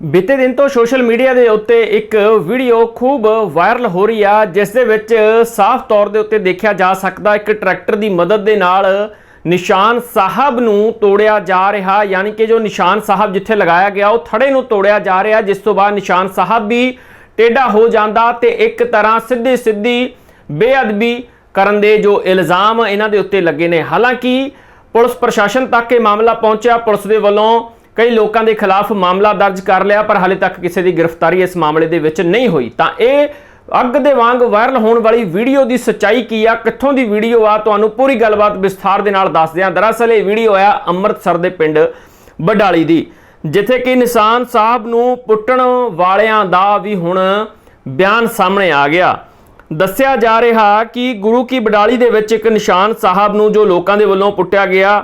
ਬੀਤੇ ਦਿਨ ਤੋਂ ਸੋਸ਼ਲ ਮੀਡੀਆ ਦੇ ਉੱਤੇ ਇੱਕ ਵੀਡੀਓ ਖੂਬ ਵਾਇਰਲ ਹੋ ਰਹੀ ਆ, ਜਿਸ ਦੇ ਵਿੱਚ ਸਾਫ਼ ਤੌਰ ਦੇ ਉੱਤੇ ਦੇਖਿਆ ਜਾ ਸਕਦਾ ਇੱਕ ਟਰੈਕਟਰ ਦੀ ਮਦਦ ਦੇ ਨਾਲ ਨਿਸ਼ਾਨ ਸਾਹਿਬ ਨੂੰ ਤੋੜਿਆ ਜਾ ਰਿਹਾ, ਯਾਨੀ ਕਿ ਜੋ ਨਿਸ਼ਾਨ ਸਾਹਿਬ ਜਿੱਥੇ ਲਗਾਇਆ ਗਿਆ, ਉਹ ਥੜੇ ਨੂੰ ਤੋੜਿਆ ਜਾ ਰਿਹਾ, ਜਿਸ ਤੋਂ ਬਾਅਦ ਨਿਸ਼ਾਨ ਸਾਹਿਬ ਵੀ ਟੇਢਾ ਹੋ ਜਾਂਦਾ ਤੇ ਇੱਕ ਤਰ੍ਹਾਂ ਸਿੱਧੀ ਸਿੱਧੀ ਬੇਅਦਬੀ ਕਰਨ ਦੇ ਜੋ ਇਲਜ਼ਾਮ ਇਹਨਾਂ ਦੇ ਉੱਤੇ ਲੱਗੇ ਨੇ। ਹਾਲਾਂਕਿ ਪੁਲਿਸ ਪ੍ਰਸ਼ਾਸਨ ਤੱਕ ਇਹ ਮਾਮਲਾ ਪਹੁੰਚਿਆ, ਪੁਲਿਸ ਦੇ ਵੱਲੋਂ ਕਈ ਲੋਕਾਂ ਦੇ ਖਿਲਾਫ ਮਾਮਲਾ ਦਰਜ ਕਰ ਲਿਆ, ਪਰ ਹਾਲੇ ਤੱਕ ਕਿਸੇ ਦੀ ਗ੍ਰਿਫਤਾਰੀ ਇਸ ਮਾਮਲੇ ਦੇ ਵਿੱਚ ਨਹੀਂ ਹੋਈ। ਤਾਂ ਇਹ ਅੱਗ ਦੇ ਵਾਂਗ ਵਾਇਰਲ ਹੋਣ ਵਾਲੀ ਵੀਡੀਓ ਦੀ ਸੱਚਾਈ ਕੀ ਆ? ਕਿੱਥੋਂ ਦੀ ਵੀਡੀਓ ਆ? ਤੁਹਾਨੂੰ ਪੂਰੀ ਗੱਲਬਾਤ ਵਿਸਥਾਰ ਦੇ ਨਾਲ ਦੱਸਦੇ ਹਾਂ ਦਰਅਸਲ ਇਹ ਵੀਡੀਓ ਆ ਅੰਮ੍ਰਿਤਸਰ ਦੇ ਪਿੰਡ ਬਡਾਲੀ ਦੀ, ਜਿੱਥੇ ਕਿ ਨਿਸ਼ਾਨ ਸਾਹਿਬ ਨੂੰ ਪੁੱਟਣ ਵਾਲਿਆਂ ਦਾ ਵੀ ਹੁਣ ਬਿਆਨ ਸਾਹਮਣੇ ਆ ਗਿਆ। ਦੱਸਿਆ ਜਾ ਰਿਹਾ ਕਿ ਗੁਰੂ ਕੀ ਬਡਾਲੀ ਦੇ ਵਿੱਚ ਇੱਕ ਨਿਸ਼ਾਨ ਸਾਹਿਬ ਨੂੰ ਜੋ ਲੋਕਾਂ ਦੇ ਵੱਲੋਂ ਪੁੱਟਿਆ ਗਿਆ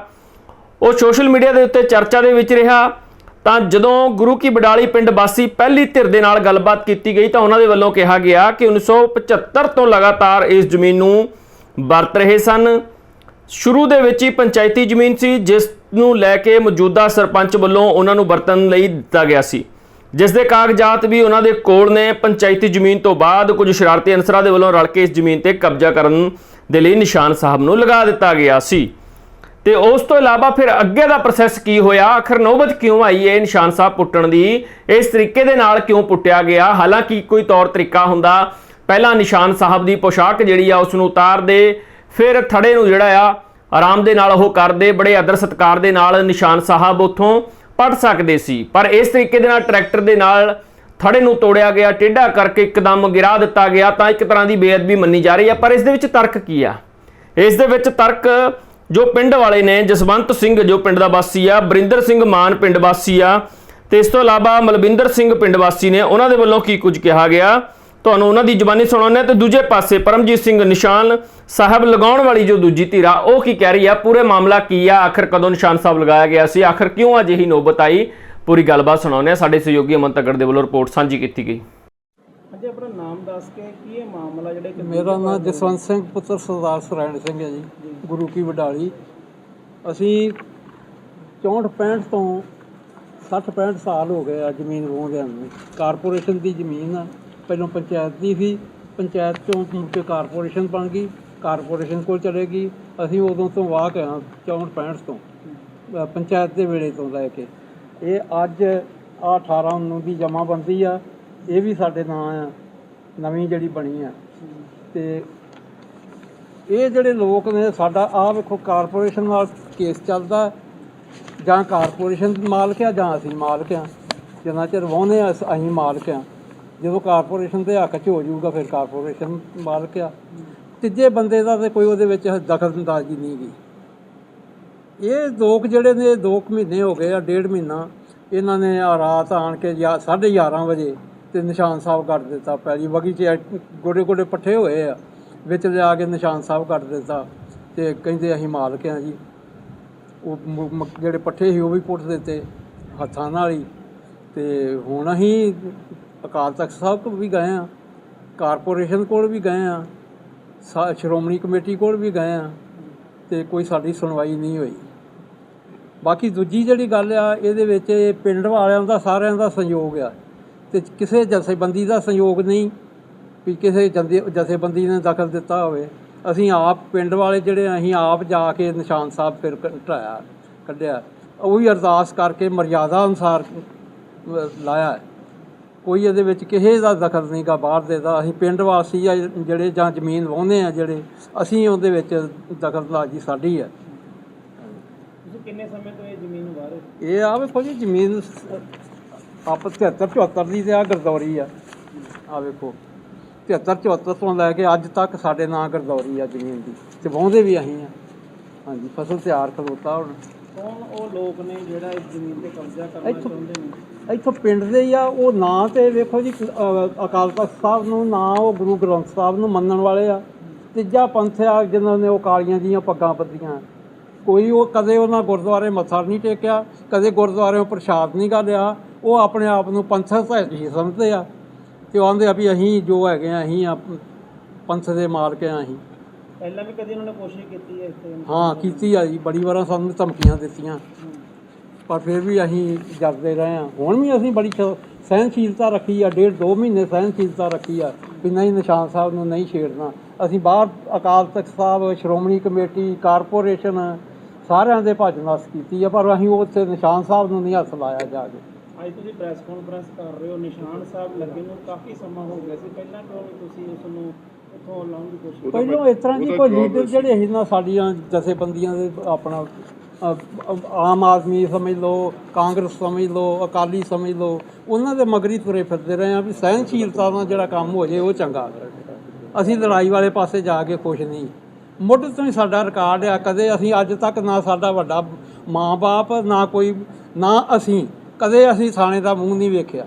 ਉਹ ਸੋਸ਼ਲ ਮੀਡੀਆ ਦੇ ਉੱਤੇ ਚਰਚਾ ਦੇ ਵਿੱਚ ਰਿਹਾ। ਤਾਂ ਜਦੋਂ ਗੁਰੂ ਕੀ ਬਡਾਲੀ ਪਿੰਡ ਵਾਸੀ ਪਹਿਲੀ ਧਿਰ ਦੇ ਨਾਲ ਗੱਲਬਾਤ ਕੀਤੀ ਗਈ ਤਾਂ ਉਹਨਾਂ ਦੇ ਵੱਲੋਂ ਕਿਹਾ ਗਿਆ ਕਿ 1975 ਤੋਂ ਲਗਾਤਾਰ ਇਸ ਜ਼ਮੀਨ ਨੂੰ ਵਰਤ ਰਹੇ ਸਨ। ਸ਼ੁਰੂ ਦੇ ਵਿੱਚ ਹੀ ਪੰਚਾਇਤੀ ਜ਼ਮੀਨ ਸੀ, ਜਿਸ ਨੂੰ ਲੈ ਕੇ ਮੌਜੂਦਾ ਸਰਪੰਚ ਵੱਲੋਂ ਉਹਨਾਂ ਨੂੰ ਵਰਤਣ ਲਈ ਦਿੱਤਾ ਗਿਆ ਸੀ। ਜਿਸ ਦੇ ਕਾਗਜ਼ਾਤ ਵੀ ਉਹਨਾਂ ਦੇ ਕੋਲ ਨੇ। ਪੰਚਾਇਤੀ ਜ਼ਮੀਨ ਤੋਂ ਬਾਅਦ ਕੁਝ ਸ਼ਰਾਰਤੀ ਅਨਸਰਾਂ ਦੇ ਵੱਲੋਂ ਰਲ ਕੇ ਇਸ ਜ਼ਮੀਨ ਤੇ ਕਬਜ਼ਾ ਕਰਨ ਦੇ ਲਈ ਨਿਸ਼ਾਨ ਸਾਹਿਬ ਨੂੰ ਲਗਾ ਦਿੱਤਾ ਗਿਆ ਸੀ। ਤੇ ਉਸ ਤੋਂ ਇਲਾਵਾ ਫਿਰ ਅੱਗੇ ਦਾ ਪ੍ਰੋਸੈਸ ਕੀ ਹੋਇਆ? ਆਖਰ ਨੌਬਤ ਕਿਉਂ ਆਈ ਹੈ? ਨਿਸ਼ਾਨ ਸਾਹਿਬ ਪੁੱਟਣ ਦੀ ਇਸ ਤਰੀਕੇ ਦੇ ਨਾਲ ਕਿਉਂ ਪੁੱਟਿਆ ਗਿਆ? ਹਾਲਾਂਕਿ ਕੋਈ ਤੌਰ ਤਰੀਕਾ ਹੁੰਦਾ। ਪਹਿਲਾਂ ਨਿਸ਼ਾਨ ਸਾਹਿਬ ਦੀ ਪੋਸ਼ਾਕ ਜਿਹੜੀ ਆ ਉਸ ਨੂੰ ਉਤਾਰਦੇ, ਫਿਰ ਥੜੇ ਨੂੰ ਜਿਹੜਾ ਆ, ਆਰਾਮ ਦੇ ਨਾਲ ਉਹ ਕਰਦੇ, ਬੜੇ ਆਦਰ ਸਤਕਾਰ ਦੇ ਨਾਲ ਨਿਸ਼ਾਨ ਸਾਹਿਬ ਉੱਥੋਂ ਪੜ ਸਕਦੇ ਸੀ। ਪਰ ਇਸ ਤਰੀਕੇ ਦੇ ਨਾਲ ਟਰੈਕਟਰ ਦੇ ਨਾਲ ਥੜੇ ਨੂੰ ਤੋੜਿਆ ਗਿਆ, ਟੇਢਾ ਕਰਕੇ ਇੱਕਦਮ ਗਿਰਾ ਦਿੱਤਾ ਗਿਆ, ਤਾਂ ਇੱਕ ਤਰ੍ਹਾਂ ਦੀ ਬੇਅਦਬੀ ਮੰਨੀ ਜਾ ਰਹੀ ਹੈ ਪਰ ਇਸ ਦੇ ਵਿੱਚ ਤਰਕ ਕੀ ਆ? ਇਸ ਦੇ ਵਿੱਚ ਤਰਕ ਜੋ ਪਿੰਡ ਵਾਲੇ ਨੇ, ਜਸਵੰਤ ਸਿੰਘ ਜੋ ਪਿੰਡ ਦਾ ਵਾਸੀ ਆ, ਬਰਿੰਦਰ ਸਿੰਘ ਮਾਨ ਪਿੰਡ ਵਾਸੀ ਆ, ਤੇ ਇਸ ਤੋਂ ਇਲਾਵਾ ਮਲਵਿੰਦਰ ਸਿੰਘ ਪਿੰਡ ਵਾਸੀ ਨੇ, ਉਹਨਾਂ ਦੇ ਵੱਲੋਂ ਕੀ ਕੁਝ ਕਿਹਾ ਗਿਆ? ਤੁਹਾਨੂੰ ਉਹਨਾਂ ਦੀ ਜ਼ੁਬਾਨੀ ਸੁਣਾਉਂਦੇ ਹਾਂ ਤੇ ਦੂਜੇ ਪਾਸੇ ਪਰਮਜੀਤ ਸਿੰਘ ਨਿਸ਼ਾਨ ਸਾਹਿਬ ਲਗਾਉਣ ਵਾਲੀ ਜੋ ਦੂਜੀ ਧਿਰ, ਉਹ ਕੀ ਕਹਿ ਰਹੀ ਆ? ਪੂਰੇ ਮਾਮਲਾ ਕੀ ਆ? ਆਖਰ ਕਦੋਂ ਨਿਸ਼ਾਨ ਸਾਹਿਬ ਲਗਾਇਆ ਗਿਆ ਸੀ? ਆਖਰ ਕਿਉਂ ਅਜਿਹੀ ਨੌਬਤ ਆਈ? ਪੂਰੀ ਗੱਲਬਾਤ ਸੁਣਾਉਂਦੇ ਹਾਂ। ਸਾਡੇ ਸਹਿਯੋਗੀ ਅਮਨ ਤਗੜ ਦੇ ਵੱਲੋਂ ਰਿਪੋਰਟ ਸਾਂਝੀ ਕੀਤੀ ਗਈ। ਆਪਣਾ ਨਾਮ ਦੱਸ ਕੇ ਕੀ ਇਹ ਮਾਮਲਾ ਜਿਹੜਾ ਕਿ ਮੇਰਾ ਨਾਮ ਜਸਵੰਤ ਸਿੰਘ ਪੁੱਤਰ ਸਰਦਾਰ ਸਰਾਇਣ ਸਿੰਘ ਹੈ ਜੀ ਗੁਰੂ ਕੀ ਵਡਾਲੀ। ਅਸੀਂ 64 65 ਤੋਂ 60 65 ਸਾਲ ਹੋ ਗਏ ਆ ਜ਼ਮੀਨ ਵਾਹੁੰਦਿਆਂ ਨੂੰ। ਕਾਰਪੋਰੇਸ਼ਨ ਦੀ ਜ਼ਮੀਨ ਆ। ਪਹਿਲਾਂ ਪੰਚਾਇਤ ਦੀ ਸੀ। ਪੰਚਾਇਤ ਚੋਂ ਮੁੜ ਕੇ ਕਾਰਪੋਰੇਸ਼ਨ ਬਣ ਗਈ। ਕਾਰਪੋਰੇਸ਼ਨ ਕੋਲ ਚਲੇਗੀ ਅਸੀਂ ਉਦੋਂ ਤੋਂ ਵਾਹ ਕੇ ਹਾਂ 64 65 ਤੋਂ ਪੰਚਾਇਤ ਦੇ ਵੇਲੇ ਤੋਂ ਲੈ ਕੇ। ਇਹ ਅੱਜ ਆ 18 19 ਦੀ ਜਮਾਬੰਦੀ ਆ। ਇਹ ਵੀ ਸਾਡੇ ਨਾਂ ਆ। ਨਵੀਂ ਜਿਹੜੀ ਬਣੀ ਆ। ਤੇ ਇਹ ਜਿਹੜੇ ਲੋਕ ਨੇ, ਸਾਡਾ ਆ ਵੇਖੋ ਕਾਰਪੋਰੇਸ਼ਨ ਨਾਲ ਕੇਸ ਚੱਲਦਾ। ਜਾਂ ਕਾਰਪੋਰੇਸ਼ਨ ਮਾਲਕ ਆ, ਜਾਂ ਅਸੀਂ ਮਾਲਕ ਆ। ਜਿੰਨਾ ਚਿਰ ਵਾਹੁੰਦੇ ਆ, ਅਸੀਂ ਮਾਲਕ ਆ। ਜਦੋਂ ਕਾਰਪੋਰੇਸ਼ਨ ਦੇ ਹੱਕ 'ਚ ਹੋ ਜਾਊਗਾ, ਫਿਰ ਕਾਰਪੋਰੇਸ਼ਨ ਮਾਲਕ ਆ। ਤੀਜੇ ਬੰਦੇ ਦਾ ਤੇ ਕੋਈ ਉਹਦੇ ਵਿੱਚ ਦਖਲਅੰਦਾਜ਼ੀ ਨਹੀਂ ਗਈ ਇਹ ਲੋਕ ਜਿਹੜੇ ਨੇ 2 ਮਹੀਨੇ ਹੋ ਗਏ ਆ, ਡੇਢ ਮਹੀਨਾ। ਇਹਨਾਂ ਨੇ ਆ ਰਾਤ ਆਣ ਕੇ 11:30 ਵਜੇ ਤੇ ਨਿਸ਼ਾਨ ਸਾਹਿਬ ਕਰ ਦਿੱਤਾ ਪਹਿਲੀ ਵਗੀ ਚ ਗੋਡੇ ਗੋਡੇ ਪੱਠੇ ਹੋਏ ਆ। ਵਿੱਚ ਲਿਆ ਕੇ ਨਿਸ਼ਾਨ ਸਾਹਿਬ ਕਰ ਦਿੱਤਾ ਤੇ ਕਹਿੰਦੇ ਅਸੀਂ ਮਾਲਕ ਆ ਜੀ। ਉਹ ਮ- ਜਿਹੜੇ ਪੱਠੇ ਸੀ ਉਹ ਵੀ ਪੁੱਟ ਦਿੱਤੇ ਹੱਥਾਂ ਨਾਲ ਹੀ। ਤੇ ਹੁਣ ਅਸੀਂ ਅਕਾਲ ਤਖਤ ਸਾਹਿਬ ਕੋਲ ਵੀ ਗਏ ਆ, ਕਾਰਪੋਰੇਸ਼ਨ ਕੋਲ ਵੀ ਗਏ ਆ, ਸਾ- ਸ਼੍ਰੋਮਣੀ ਕਮੇਟੀ ਕੋਲ ਵੀ ਗਏ ਆ ਤੇ ਕੋਈ ਸਾਡੀ ਸੁਣਵਾਈ ਨਹੀਂ ਹੋਈ। ਬਾਕੀ ਦੂਜੀ ਜਿਹੜੀ ਗੱਲ ਆ, ਇਹਦੇ ਵਿੱਚ ਇਹ ਪਿੰਡ ਵਾਲਿਆਂ ਦਾ, ਸਾਰਿਆਂ ਦਾ ਸਹਿਯੋਗ ਆ। ਤੇ ਕਿਸੇ ਜਥੇਬੰਦੀ ਦਾ ਸਹਿਯੋਗ ਨਹੀਂ ਵੀ ਕਿਸੇ ਜੰਦੇ ਜਥੇਬੰਦੀ ਨੇ ਦਖਲ ਦਿੱਤਾ ਹੋਵੇ ਅਸੀਂ ਆਪ ਪਿੰਡ ਵਾਲੇ ਜਿਹੜੇ ਅਸੀਂ ਆਪ ਜਾ ਕੇ ਨਿਸ਼ਾਨ ਸਾਹਿਬ ਫਿਰ ਘਟਾਇਆ ਕੱਢਿਆ ਉਹ ਵੀ ਅਰਦਾਸ ਕਰਕੇ ਮਰਿਆਦਾ ਅਨੁਸਾਰ ਅਹ, ਲਾਇਆ ਹੈ। ਕੋਈ ਇਹਦੇ ਵਿੱਚ ਕਿਸੇ ਦਾ ਦਖਲ ਨਹੀਂਗਾ ਬਾਹਰ ਦੇ ਦਾ ਅਸੀਂ ਪਿੰਡ ਵਾਸੀ ਆ ਜਿਹੜੇ ਜਾਂ ਜ਼ਮੀਨ ਵਾਹੁੰਦੇ ਆ ਜਿਹੜੇ ਅਸੀਂ ਉਹਦੇ ਵਿੱਚ ਦਖਲਅੰਦਾਜ਼ੀ ਸਾਡੀ ਹੈ ਤੁਸੀਂ ਕਿੰਨੇ ਸਮੇਂ ਤੋਂ ਇਹ ਜ਼ਮੀਨ ਹੋ? ਇਹ ਆ ਵੇਖੋ ਜੀ ਜ਼ਮੀਨ ਆਪ 73 74 ਦੀ ਤੇ ਆ ਗਰਦੌਰੀ ਆ। ਆ ਵੇਖੋ 73 74 ਤੋਂ ਲੈ ਕੇ ਅੱਜ ਤੱਕ ਸਾਡੇ ਨਾਂ ਗਰਦੌਰੀ ਆ ਜ਼ਮੀਨ ਦੀ। ਤੇ ਵਾਹੁੰਦੇ ਵੀ ਅਸੀਂ ਆ। ਹਾਂਜੀ ਫਸਲ ਤਿਆਰ ਖਲੋਤਾ ਹੁਣ। ਕੌਣ ਉਹ ਲੋਕ ਨੇ ਜਿਹੜਾ ਇਸ ਜ਼ਮੀਨ ਤੇ ਕਬਜ਼ਾ ਕਰਨਾ ਚਾਹੁੰਦੇ ਨੇ? ਇੱਥੋਂ ਪਿੰਡ ਦੇ ਹੀ ਆ ਉਹ ਨਾਂ ਤੇ ਵੇਖੋ ਜੀ ਅਕਾਲ ਤਖਤ ਸਾਹਿਬ ਨੂੰ ਨਾਂ ਉਹ ਗੁਰੂ ਗ੍ਰੰਥ ਸਾਹਿਬ ਨੂੰ ਮੰਨਣ ਵਾਲੇ ਆ। ਤੀਜਾ ਪੰਥ ਆ ਜਿਨ੍ਹਾਂ ਨੇ ਉਹ ਕਾਲੀਆਂ ਜੀਆਂ ਪੱਗਾਂ ਬੱਧੀਆਂ। ਕੋਈ ਉਹ ਕਦੇ ਉਹਨਾਂ ਗੁਰਦੁਆਰੇ ਮੱਥਾ ਨਹੀਂ ਟੇਕਿਆ ਕਦੇ ਗੁਰਦੁਆਰਿਓਂ ਪ੍ਰਸ਼ਾਦ ਨਹੀਂ ਗਾ ਲਿਆ ਉਹ ਆਪਣੇ ਆਪ ਨੂੰ ਪੰਥਕ ਹੀ ਸਮਝਦੇ ਆ ਤੇ ਉਹ ਆਂਦੇ ਆ ਵੀ ਅਸੀਂ ਜੋ ਹੈਗੇ ਆ ਅਸੀਂ ਆ ਪੰਥ ਦੇ ਮਾਲਕ ਆ ਅਸੀਂ। ਪਹਿਲਾਂ ਵੀ ਕਦੀ ਉਹਨਾਂ ਨੇ ਕੋਸ਼ਿਸ਼ ਕੀਤੀ ਹੈ ਇੱਥੇ? ਹਾਂ ਕੀਤੀ ਆ ਜੀ। ਬੜੀ ਵਾਰਾਂ ਸਾਨੂੰ ਧਮਕੀਆਂ ਦਿੱਤੀਆਂ। ਪਰ ਫਿਰ ਵੀ ਅਸੀਂ ਜਰਦੇ ਰਹੇ ਹਾਂ ਹੁਣ ਵੀ ਅਸੀਂ ਬੜੀ ਸ- ਸਹਿਨਸ਼ੀਲਤਾ ਰੱਖੀ ਆ। ਡੇਢ ਦੋ ਮਹੀਨੇ ਸਹਿਨਸ਼ੀਲਤਾ ਰੱਖੀ ਆ ਵੀ ਨਹੀਂ ਨਿਸ਼ਾਨ ਸਾਹਿਬ ਨੂੰ ਨਹੀਂ ਛੇੜਨਾ। ਅਸੀਂ ਬਾਹਰ ਅਕਾਲ ਤਖਤ ਸਾਹਿਬ ਸ਼੍ਰੋਮਣੀ ਕਮੇਟੀ ਕਾਰਪੋਰੇਸ਼ਨ ਸਾਰਿਆਂ ਦੇ ਭੱਜ ਨਸ ਕੀਤੀ ਆ ਪਰ ਅਸੀਂ ਉੱਥੇ ਨਿਸ਼ਾਨ ਸਾਹਿਬ ਨੂੰ ਨਹੀਂ ਹੱਥ ਲਾਇਆ ਜਾ ਕੇ। ਅੱਜ ਤੁਸੀਂ ਪ੍ਰੈਸ ਕਾਨਫਰੰਸ ਕਰ ਰਹੇ ਹੋ ਨਿਸ਼ਾਨ ਸਾਹਿਬ ਲੱਗੇ ਨੂੰ ਕਾਫੀ ਸਮਾਂ ਹੋ ਗਿਆ ਸੀ। ਪਹਿਲਾਂ ਕਿਉਂ ਨਹੀਂ ਤੁਸੀਂ ਉਸ ਨੂੰ ਉੱਥੋਂ ਲਾਉਣ ਦੀ ਕੋਸ਼ਿਸ਼ ਪਹਿਲਾਂ ਇਸ ਤਰ੍ਹਾਂ ਦੀ ਕੋਈ ਲੀਡਰ ਜਿਹੜੇ ਸੀ ਨਾ ਸਾਡੀਆਂ ਜਥੇਬੰਦੀਆਂ ਦੇ ਆਪਣਾ ਆਮ ਆਦਮੀ ਸਮਝ ਲਓ ਕਾਂਗਰਸ ਸਮਝ ਲਓ ਅਕਾਲੀ ਸਮਝ ਲਓ ਉਹਨਾਂ ਦੇ ਮਗਰੀ ਤੁਰੇ ਫਿਰਦੇ ਰਹੇ ਆ ਵੀ ਸਹਿਨਸ਼ੀਲਤਾ ਨਾਲ ਜਿਹੜਾ ਕੰਮ ਹੋ ਜੇ ਉਹ ਚੰਗਾ ਅਸੀਂ ਲੜਾਈ ਵਾਲੇ ਪਾਸੇ ਜਾ ਕੇ ਖੁਸ਼ ਨਹੀਂ। ਮੁੱਢ ਤੋਂ ਹੀ ਸਾਡਾ ਰਿਕਾਰਡ ਆ ਕਦੇ ਅਸੀਂ ਅੱਜ ਤੱਕ ਨਾ ਸਾਡਾ ਵੱਡਾ ਮਾਂ-ਬਾਪ ਨਾ ਕੋਈ ਨਾ ਅਸੀਂ। ਕਦੇ ਅਸੀਂ ਥਾਣੇ ਦਾ ਮੂੰਹ ਨਹੀਂ ਵੇਖਿਆ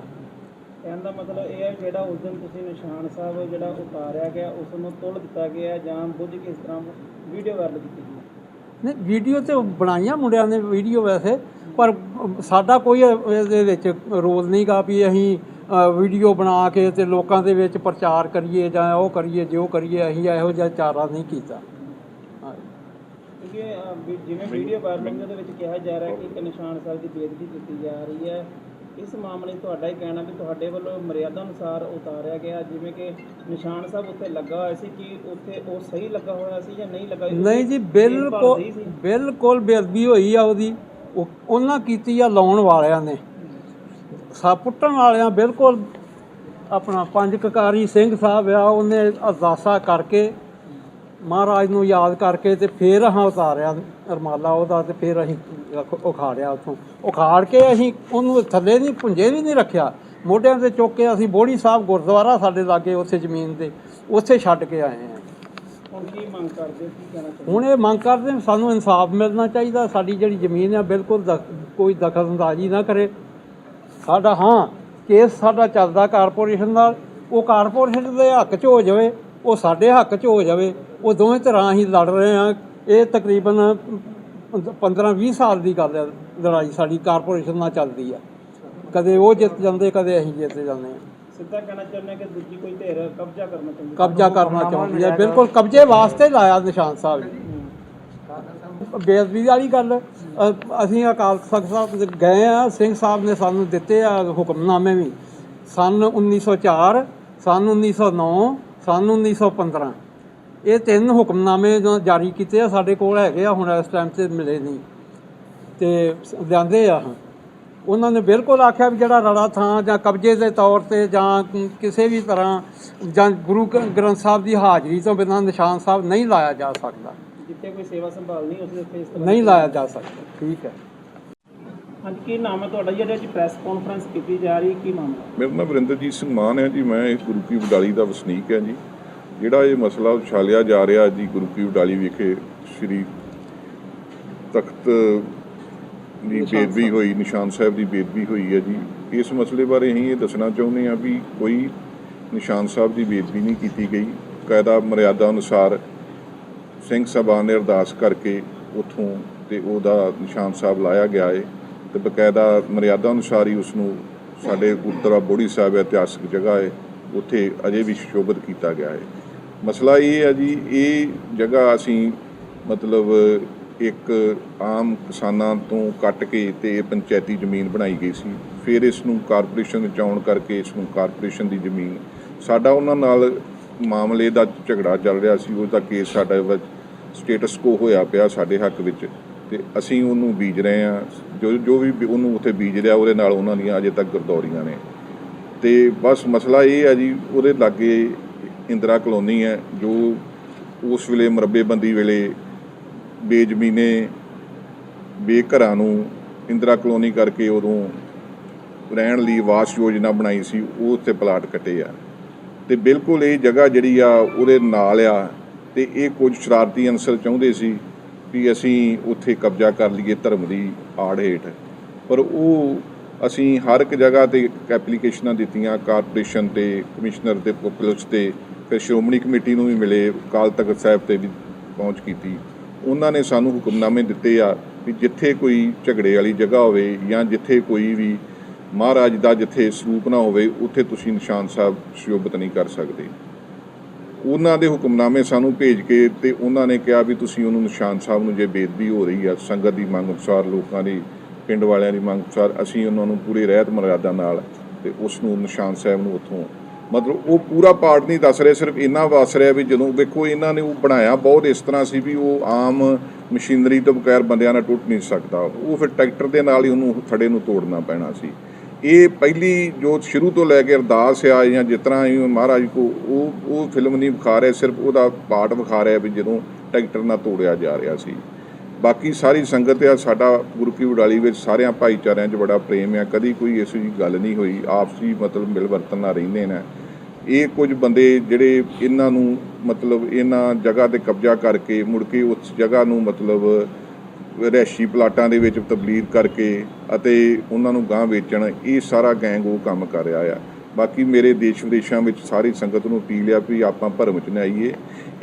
ਕਹਿਣ ਦਾ ਮਤਲਬ ਇਹ ਹੈ ਜਿਹੜਾ ਉਸ ਦਿਨ ਤੁਸੀਂ ਨਿਸ਼ਾਨ ਸਾਹਿਬ ਜਿਹੜਾ ਉਤਾਰਿਆ ਗਿਆ ਉਸ ਨੂੰ ਤੋੜ ਦਿੱਤਾ ਗਿਆ ਜਾਂ ਬੁੱਝ ਕੇ ਇਸ ਤਰ੍ਹਾਂ ਵੀਡੀਓ ਵਾਇਰਲ ਕੀਤੀ ਗਈ ਨਹੀਂ ਵੀਡੀਓ ਤੇ ਬਣਾਈਆਂ ਮੁੰਡਿਆਂ ਨੇ ਵੀਡੀਓ ਵੈਸੇ ਪਰ ਸਾਡਾ ਕੋਈ ਇਹਦੇ ਵਿੱਚ ਰੋਲ ਨਹੀਂਗਾ ਵੀ ਅਸੀਂ ਵੀਡੀਓ ਬਣਾ ਕੇ ਤੇ ਲੋਕਾਂ ਦੇ ਵਿੱਚ ਪ੍ਰਚਾਰ ਕਰੀਏ ਜਾਂ ਉਹ ਕਰੀਏ ਜੋ ਕਰੀਏ ਅਸੀਂ ਇਹੋ ਜਿਹਾ ਚਾਰਾ ਨਹੀਂ ਕੀਤਾ। ਵੀ ਜਿਵੇਂ ਵੀਡੀਓ ਵਾਇਰਲਿੰਗ ਦੇ ਵਿੱਚ ਕਿਹਾ ਜਾ ਰਿਹਾ ਕਿ ਇੱਕ ਨਿਸ਼ਾਨ ਸਾਹਿਬ ਦੀ ਬੇਇੱਜ਼ਤੀ ਕੀਤੀ ਜਾ ਰਹੀ ਹੈ ਇਸ ਮਾਮਲੇ 'ਚ ਤੁਹਾਡਾ ਹੀ ਕਹਿਣਾ ਵੀ ਤੁਹਾਡੇ ਵੱਲੋਂ ਮਰਿਆਦਾ ਅਨੁਸਾਰ ਉਤਾਰਿਆ ਗਿਆ ਜਿਵੇਂ ਕਿ ਨਿਸ਼ਾਨ ਸਾਹਿਬ ਉੱਤੇ ਲੱਗਾ ਹੋਇਆ ਸੀ ਕਿ ਉੱਥੇ ਉਹ ਸਹੀ ਲੱਗਾ ਹੋਇਆ ਸੀ ਜਾਂ ਨਹੀਂ ਲੱਗਾ ਨਹੀਂ ਜੀ ਬਿਲਕੁਲ? ਬਿਲਕੁਲ ਬੇਅਦਬੀ ਹੋਈ ਆ ਉਹਦੀ। ਉਹ- ਉਹਨਾਂ ਕੀਤੀ ਆ ਲਾਉਣ ਵਾਲਿਆਂ ਨੇ। ਸਾ ਪੁੱਟਣ ਵਾਲਿਆਂ ਬਿਲਕੁਲ ਆਪਣਾ ਪੰਜ ਕਕਾਰੀ ਸਿੰਘ ਸਾਹਿਬ ਆ ਉਹਨੇ ਅਰਦਾਸਾ ਕਰਕੇ ਮਹਾਰਾਜ ਨੂੰ ਯਾਦ ਕਰਕੇ ਤੇ ਫੇਰ ਹਾਂ ਉਤਾਰਿਆ ਰਮਾਲਾ ਉਹਦਾ ਤੇ ਫੇਰ ਅਸੀਂ ਉਖਾੜਿਆ ਉੱਥੋਂ। ਉਖਾੜ ਕੇ ਅਸੀਂ ਉਹਨੂੰ ਥੱਲੇ ਨਹੀਂ ਪੁੰਜੇ ਵੀ ਨਹੀਂ ਰੱਖਿਆ। ਮੋਢਿਆਂ ਤੇ ਚੁੱਕ ਕੇ ਅਸੀਂ ਬੋੜੀ ਸਾਹਿਬ ਗੁਰਦੁਆਰਾ ਸਾਡੇ ਲਾਗੇ ਉੱਥੇ ਜ਼ਮੀਨ ਦੇ ਉੱਥੇ ਛੱਡ ਕੇ ਆਏ ਹਾਂ। ਹੁਣ ਕੀ ਮੰਗ ਕਰਦੇ ਕੀ ਕਹਿਣਾ ਹੁਣ ਇਹ ਮੰਗ ਕਰਦੇ ਸਾਨੂੰ ਇਨਸਾਫ ਮਿਲਣਾ ਚਾਹੀਦਾ ਸਾਡੀ ਜਿਹੜੀ ਜ਼ਮੀਨ ਆ ਬਿਲਕੁਲ ਕੋਈ ਦਖਲਅੰਦਾਜ਼ੀ ਨਾ ਕਰੇ। ਸਾਡਾ ਹਾਂ ਕੇਸ ਸਾਡਾ ਚੱਲਦਾ ਕਾਰਪੋਰੇਸ਼ਨ ਦਾ ਉਹ ਕਾਰਪੋਰੇਸ਼ਨ ਦੇ ਹੱਕ 'ਚ ਹੋ ਜਾਵੇ। ਉਹ ਸਾਡੇ ਹੱਕ 'ਚ ਹੋ ਜਾਵੇ ਉਹ ਦੋਵੇਂ ਤਰ੍ਹਾਂ ਹੀ ਲੜ ਰਹੇ ਆ ਇਹ ਤਕਰੀਬਨ 15-20 ਸਾਲ ਦੀ ਗੱਲ ਹੈ ਲੜਾਈ ਸਾਡੀ ਕਾਰਪੋਰੇਸ਼ਨ ਨਾਲ ਚੱਲਦੀ ਆ ਕਦੇ ਉਹ ਜਿੱਤ ਜਾਂਦੇ ਕਦੇ ਅਸੀਂ ਜਿੱਤ ਜਾਂਦੇ ਆ ਸਿੱਧਾ ਕਹਿਣਾ ਚਾਹੁੰਦੇ ਕਿ ਦੂਜੀ ਕੋਈ ਧਿਰ ਕਬਜ਼ਾ ਕਰਨਾ ਚਾਹੁੰਦੀ ਕਬਜ਼ਾ ਕਰਨਾ ਚਾਹੁੰਦੀ ਹੈ। ਬਿਲਕੁਲ ਕਬਜ਼ੇ ਵਾਸਤੇ ਲਾਇਆ ਨਿਸ਼ਾਨ ਸਾਹਿਬ ਜੀ। ਬੇਅਦਬੀ ਵਾਲੀ ਗੱਲ। ਅਸੀਂ ਅਕਾਲ ਤਖਤ ਸਾਹਿਬ ਦੇ ਗਏ ਆ ਸਿੰਘ ਸਾਹਿਬ ਨੇ ਸਾਨੂੰ ਦਿੱਤੇ ਆ ਹੁਕਮਨਾਮੇ ਵੀ। ਸਨ 1904 ਸਨ 1909 ਸਨ 1915 ਇਹ ਤਿੰਨ ਹੁਕਮਨਾਮੇ ਜੋ ਜਾਰੀ ਕੀਤੇ ਆ ਸਾਡੇ ਕੋਲ ਹੈਗੇ ਆ ਹੁਣ ਇਸ ਟਾਈਮ ਤੇ ਮਿਲੇ ਨਹੀਂ। ਤੇ ਲਿਆਂਦੇ ਆ। ਉਹਨਾਂ ਨੇ ਬਿਲਕੁਲ ਆਖਿਆ ਵੀ ਜਿਹੜਾ ਰੜਾ ਥਾਂ ਜਾਂ ਕਬਜ਼ੇ ਦੇ ਤੌਰ ਤੇ ਜਾਂ ਕਿਸੇ ਵੀ ਤਰ੍ਹਾਂ ਜਾਂ ਗੁਰੂ ਗ੍ਰੰਥ ਸਾਹਿਬ ਦੀ ਹਾਜ਼ਰੀ ਤੋਂ ਬਿਨਾਂ ਨਿਸ਼ਾਨ ਸਾਹਿਬ ਨਹੀਂ ਲਾਇਆ ਜਾ ਸਕਦਾ। ਜਿੱਥੇ ਕੋਈ ਸੇਵਾ ਸੰਭਾਲ ਨਹੀਂ ਉਸ ਦੇ ਉੱਤੇ ਇਸ ਤਰ੍ਹਾਂ ਨਹੀਂ ਲਾਇਆ ਜਾ ਸਕਦਾ। ਠੀਕ ਹੈ। ਹਾਂਜੀ ਕੀ ਨਾਮ ਹੈ ਤੁਹਾਡਾ? ਜਿਹਦੇ ਵਿੱਚ ਪ੍ਰੈਸ ਕਾਨਫਰੰਸ ਕੀਤੀ ਜਾ ਰਹੀ ਕੀ ਮਾਮਲਾ ਮੇਰਾ ਨਾਮ ਵਰਿੰਦਰਜੀਤ ਸਿੰਘ ਮਾਨ ਹੈ ਜੀ। ਮੈਂ ਇਸ ਗੁਰੂ ਕੀ ਵਡਾਲੀ ਦਾ ਵਸਨੀਕ ਹਾਂ ਜੀ। ਜਿਹੜਾ ਇਹ ਮਸਲਾ ਉਛਾਲਿਆ ਜਾ ਰਿਹਾ ਜੀ ਗੁਰੂ ਕੀ ਵਡਾਲੀ ਵਿਖੇ ਸ੍ਰੀ ਤਖਤ ਦੀ ਬੇਦਬੀ ਹੋਈ ਨਿਸ਼ਾਨ ਸਾਹਿਬ ਦੀ ਬੇਦਬੀ ਹੋਈ ਹੈ ਜੀ। ਇਸ ਮਸਲੇ ਬਾਰੇ ਅਸੀਂ ਇਹ ਦੱਸਣਾ ਚਾਹੁੰਦੇ ਹਾਂ ਵੀ ਕੋਈ ਨਿਸ਼ਾਨ ਸਾਹਿਬ ਦੀ ਬੇਦਬੀ ਨਹੀਂ ਕੀਤੀ ਗਈ। ਕਾਇਦਾ ਮਰਿਆਦਾ ਅਨੁਸਾਰ ਸਿੰਘ ਸਾਹਿਬਾਨ ਨੇ ਅਰਦਾਸ ਕਰਕੇ ਉਥੋਂ ਤੇ ਉਹਦਾ ਨਿਸ਼ਾਨ ਸਾਹਿਬ ਲਾਇਆ ਗਿਆ ਹੈ ਤੇ ਬਕਾਇਦਾ ਮਰਿਆਦਾ ਅਨੁਸਾਰ ਹੀ ਉਸ ਨੂੰ ਸਾਡੇ ਗੁਰਦੁਆਰਾ ਬੋੜੀ ਸਾਹਿਬ ਇਤਿਹਾਸਕ ਜਗ੍ਹਾ ਹੈ। ਉੱਥੇ ਅਜੇ ਵੀ ਸ਼ੋਭਤ ਕੀਤਾ ਗਿਆ ਹੈ। ਮਸਲਾ ਇਹ ਹੈ ਜੀ, ਇਹ ਜਗ੍ਹਾ ਅਸੀਂ ਮਤਲਬ ਇੱਕ ਆਮ ਕਿਸਾਨਾਂ ਤੋਂ ਕੱਟ ਕੇ ਤੇ ਇਹ ਪੰਚਾਇਤੀ ਜ਼ਮੀਨ ਬਣਾਈ ਗਈ ਸੀ। ਫਿਰ ਇਸ ਨੂੰ ਕਾਰਪੋਰੇਸ਼ਨ ਵਿੱਚ ਆਉਣ ਕਰਕੇ ਇਸ ਨੂੰ ਕਾਰਪੋਰੇਸ਼ਨ ਦੀ ਜ਼ਮੀਨ, ਸਾਡਾ ਉਹਨਾਂ ਨਾਲ ਮਾਮਲੇ ਦਾ ਝਗੜਾ ਚੱਲ ਰਿਹਾ ਸੀ। ਉਹਦਾ ਕੇਸ ਸਾਡਾ ਸਟੇਟਸ ਕੋ ਹੋਇਆ ਪਿਆ ਸਾਡੇ ਹੱਕ ਵਿੱਚ। ਤੇ ਅਸੀਂ ਉਹਨੂੰ ਬੀਜ ਰਹੇ ਹਾਂ। ਜੋ ਜੋ ਵੀ ਉਹਨੂੰ ਉੱਥੇ ਬੀਜ ਰਿਹਾ, ਉਹਦੇ ਨਾਲ ਉਹਨਾਂ ਦੀਆਂ ਅਜੇ ਤੱਕ ਗਰਦੌਰੀਆਂ ਨੇ। ਤੇ ਬਸ ਮਸਲਾ ਇਹ ਹੈ ਜੀ, ਉਹਦੇ ਲਾਗੇ ਇੰਦਰਾ ਕਲੋਨੀ ਹੈ, ਜੋ ਉਸ ਵੇਲੇ ਮਰੱਬੇਬੰਦੀ ਵੇਲੇ ਬੇਜ਼ਮੀਨੇ ਬੇਘਰਾਂ ਨੂੰ ਇੰਦਰਾ ਕਲੋਨੀ ਕਰਕੇ ਉਦੋਂ ਰਹਿਣ ਲਈ ਆਵਾਸ ਯੋਜਨਾ ਬਣਾਈ ਸੀ, ਉਹ ਉੱਤੇ ਪਲਾਟ ਕੱਟੇ ਆ। ਤੇ ਬਿਲਕੁਲ ਇਹ ਜਗ੍ਹਾ ਜਿਹੜੀ ਆ, ਉਹਦੇ ਨਾਲ ਆ, ਤੇ ਇਹ ਕੁਝ ਸ਼ਰਾਰਤੀ ਅਨਸਰ ਚਾਹੁੰਦੇ ਸੀ ਵੀ ਅਸੀਂ ਉੱਥੇ ਕਬਜ਼ਾ ਕਰ ਲਈਏ ਧਰਮ ਦੀ ਆੜ ਹੇਠ। ਪਰ ਉਹ ਅਸੀਂ ਹਰ ਇੱਕ ਜਗ੍ਹਾ ਤੇ ਐਪਲੀਕੇਸ਼ਨਾਂ ਦਿੱਤੀਆਂ ਕਾਰਪੋਰੇਸ਼ਨ ਤੇ ਕਮਿਸ਼ਨਰ ਤੇ ਪੁਲਿਸ ਤੇ, ਫਿਰ ਸ਼੍ਰੋਮਣੀ ਕਮੇਟੀ ਨੂੰ ਵੀ ਮਿਲੇ ਕਾਲ ਤਖਤ ਸਾਹਿਬ ਤੇ ਵੀ ਪਹੁੰਚ ਕੀਤੀ। ਉਹਨਾਂ ਨੇ ਸਾਨੂੰ ਹੁਕਮਨਾਮੇ ਦਿੱਤੇ ਆ ਵੀ ਜਿੱਥੇ ਕੋਈ ਝਗੜੇ ਵਾਲੀ ਜਗ੍ਹਾ ਹੋਵੇ ਜਾਂ ਜਿੱਥੇ ਕੋਈ ਵੀ ਮਹਾਰਾਜ ਦਾ ਜਿੱਥੇ ਸਰੂਪ ਨਾ ਹੋਵੇ, ਉੱਥੇ ਤੁਸੀਂ ਨਿਸ਼ਾਨ ਸਾਹਿਬ ਸ਼ੋਭਤ ਨਹੀਂ ਕਰ ਸਕਦੇ। ਉਹਨਾਂ ਦੇ ਹੁਕਮਨਾਮੇ ਸਾਨੂੰ ਭੇਜ ਕੇ ਤੇ ਉਹਨਾਂ ਨੇ ਕਿਹਾ ਵੀ ਤੁਸੀਂ ਉਹਨੂੰ ਨਿਸ਼ਾਨ ਸਾਹਿਬ ਨੂੰ ਜੇ ਬੇਦਬੀ ਹੋ ਰਹੀ ਆ, ਸੰਗਤ ਦੀ ਮੰਗ ਅਨੁਸਾਰ, ਲੋਕਾਂ ਦੀ, ਪਿੰਡ ਵਾਲਿਆਂ ਦੀ ਮੰਗ ਅਨੁਸਾਰ ਅਸੀਂ ਉਹਨਾਂ ਨੂੰ ਪੂਰੇ ਰਹਿਤ ਮਰਿਆਦਾ ਨਾਲ ਤੇ ਉਸ ਨੂੰ ਨਿਸ਼ਾਨ ਸਾਹਿਬ ਨੂੰ ਉੱਥੋਂ ਮਤਲਬ ਉਹ ਪੂਰਾ ਪਾਰਟ ਨਹੀਂ ਦੱਸ ਰਿਹਾ, ਸਿਰਫ ਇੰਨਾ ਦੱਸ ਰਿਹਾ ਵੀ ਜਦੋਂ ਵੇਖੋ ਇਹਨਾਂ ਨੇ ਉਹ ਬਣਾਇਆ ਬਹੁਤ ਇਸ ਤਰ੍ਹਾਂ ਸੀ ਵੀ ਉਹ ਆਮ ਮਸ਼ੀਨਰੀ ਤੋਂ ਬਗੈਰ ਬੰਦਿਆਂ ਨਾਲ ਟੁੱਟ ਨਹੀਂ ਸਕਦਾ, ਉਹ ਫਿਰ ਟਰੈਕਟਰ ਦੇ ਨਾਲ ਹੀ ਉਹਨੂੰ ਥੜੇ ਨੂੰ ਤੋੜਨਾ ਪੈਣਾ ਸੀ। ਇਹ ਪਹਿਲੀ ਜੋ ਸ਼ੁਰੂ ਤੋਂ ਲੈ ਕੇ ਅਰਦਾਸ ਆ ਜਾਂ ਜਿਸ ਤਰ੍ਹਾਂ ਹੀ ਮਹਾਰਾਜ ਕੋ, ਉਹ ਉਹ ਫਿਲਮ ਨਹੀਂ ਵਿਖਾ ਰਿਹਾ, ਸਿਰਫ ਉਹਦਾ ਪਾਰਟ ਵਿਖਾ ਰਿਹਾ ਵੀ ਜਦੋਂ ਟਰੈਕਟਰ ਨਾਲ ਤੋੜਿਆ ਜਾ ਰਿਹਾ ਸੀ। ਬਾਕੀ ਸਾਰੀ ਸੰਗਤ ਆ, ਸਾਡਾ ਗੁਰੂ ਕੀ ਉਡਾਲੀ ਵਿੱਚ ਸਾਰਿਆਂ ਭਾਈਚਾਰਿਆਂ 'ਚ ਬੜਾ ਪ੍ਰੇਮ ਆ। ਕਦੀ ਕੋਈ ਇਸ ਜੀ ਗੱਲ ਨਹੀਂ ਹੋਈ, ਆਪਸੀ ਮਤਲਬ ਮਿਲ ਵਰਤਨ ਨਾਲ ਰਹਿੰਦੇ ਨੇ। ਇਹ ਕੁਝ ਬੰਦੇ ਜਿਹੜੇ ਇਹਨਾਂ ਨੂੰ ਮਤਲਬ ਇਹਨਾਂ ਜਗ੍ਹਾ ਤੇ ਕਬਜ਼ਾ ਕਰਕੇ ਮੁੜ ਕੇ ਉਸ ਜਗ੍ਹਾ ਨੂੰ ਮਤਲਬ ਰਿਹਾਇਸ਼ੀ ਪਲਾਟਾਂ ਦੇ ਵਿੱਚ ਤਬਦੀਲ ਕਰਕੇ ਅਤੇ ਉਹਨਾਂ ਨੂੰ ਗਾਂ ਵੇਚਣ, ਇਹ ਸਾਰਾ ਗੈਂਗ ਉਹ ਕੰਮ ਕਰ ਰਿਹਾ ਆ। ਬਾਕੀ ਮੇਰੇ ਦੇਸ਼ ਵਿਦੇਸ਼ਾਂ ਵਿੱਚ ਸਾਰੀ ਸੰਗਤ ਨੂੰ ਅਪੀਲ ਆ ਵੀ ਆਪਾਂ ਭਰਮ ਚ ਨਾ ਆਈਏ।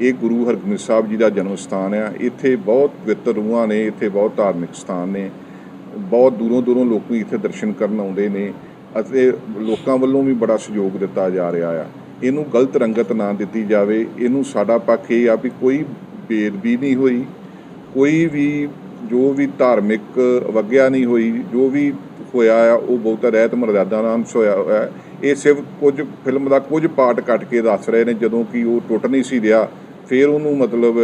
ਇਹ ਗੁਰੂ ਹਰਗੋਬਿੰਦ ਸਾਹਿਬ ਜੀ ਦਾ ਜਨਮ ਸਥਾਨ ਆ। ਇੱਥੇ ਬਹੁਤ ਪਵਿੱਤਰ ਰੂਹਾਂ ਨੇ, ਇੱਥੇ ਬਹੁਤ ਧਾਰਮਿਕ ਸਥਾਨ ਨੇ। ਬਹੁਤ ਦੂਰੋਂ ਦੂਰੋਂ ਲੋਕ ਇੱਥੇ ਦਰਸ਼ਨ ਕਰਨ ਆਉਂਦੇ ਨੇ ਅਤੇ ਲੋਕਾਂ ਵੱਲੋਂ ਵੀ ਬੜਾ ਸਹਿਯੋਗ ਦਿੱਤਾ ਜਾ ਰਿਹਾ ਆ। ਇਹਨੂੰ ਗਲਤ ਰੰਗਤ ਨਾ ਦਿੱਤੀ ਜਾਵੇ। ਇਹਨੂੰ ਸਾਡਾ ਪੱਖ ਇਹ ਆ ਵੀ ਕੋਈ ਬੇਦਬੀ ਨਹੀਂ ਹੋਈ। ਕੋਈ ਵੀ ਜੋ ਵੀ ਧਾਰਮਿਕ ਅਵਗਿਆ ਨਹੀਂ ਹੋਈ, ਜੋ ਵੀ ਹੋਇਆ ਆ, ਉਹ ਬਹੁਤ ਰਹਿਤ ਮਰਜ਼ਾਦਾ ਨਾਲ ਹੋਇਆ ਹੋਇਆ। ਇਹ ਸਿਰਫ ਕੁਝ ਫਿਲਮ ਦਾ ਕੁਝ ਪਾਰਟ ਕੱਟ ਕੇ ਦੱਸ ਰਹੇ ਨੇ, ਜਦੋਂ ਕਿ ਉਹ ਟੁੱਟ ਨਹੀਂ ਸੀ ਰਿਹਾ, ਫਿਰ ਉਹਨੂੰ ਮਤਲਬ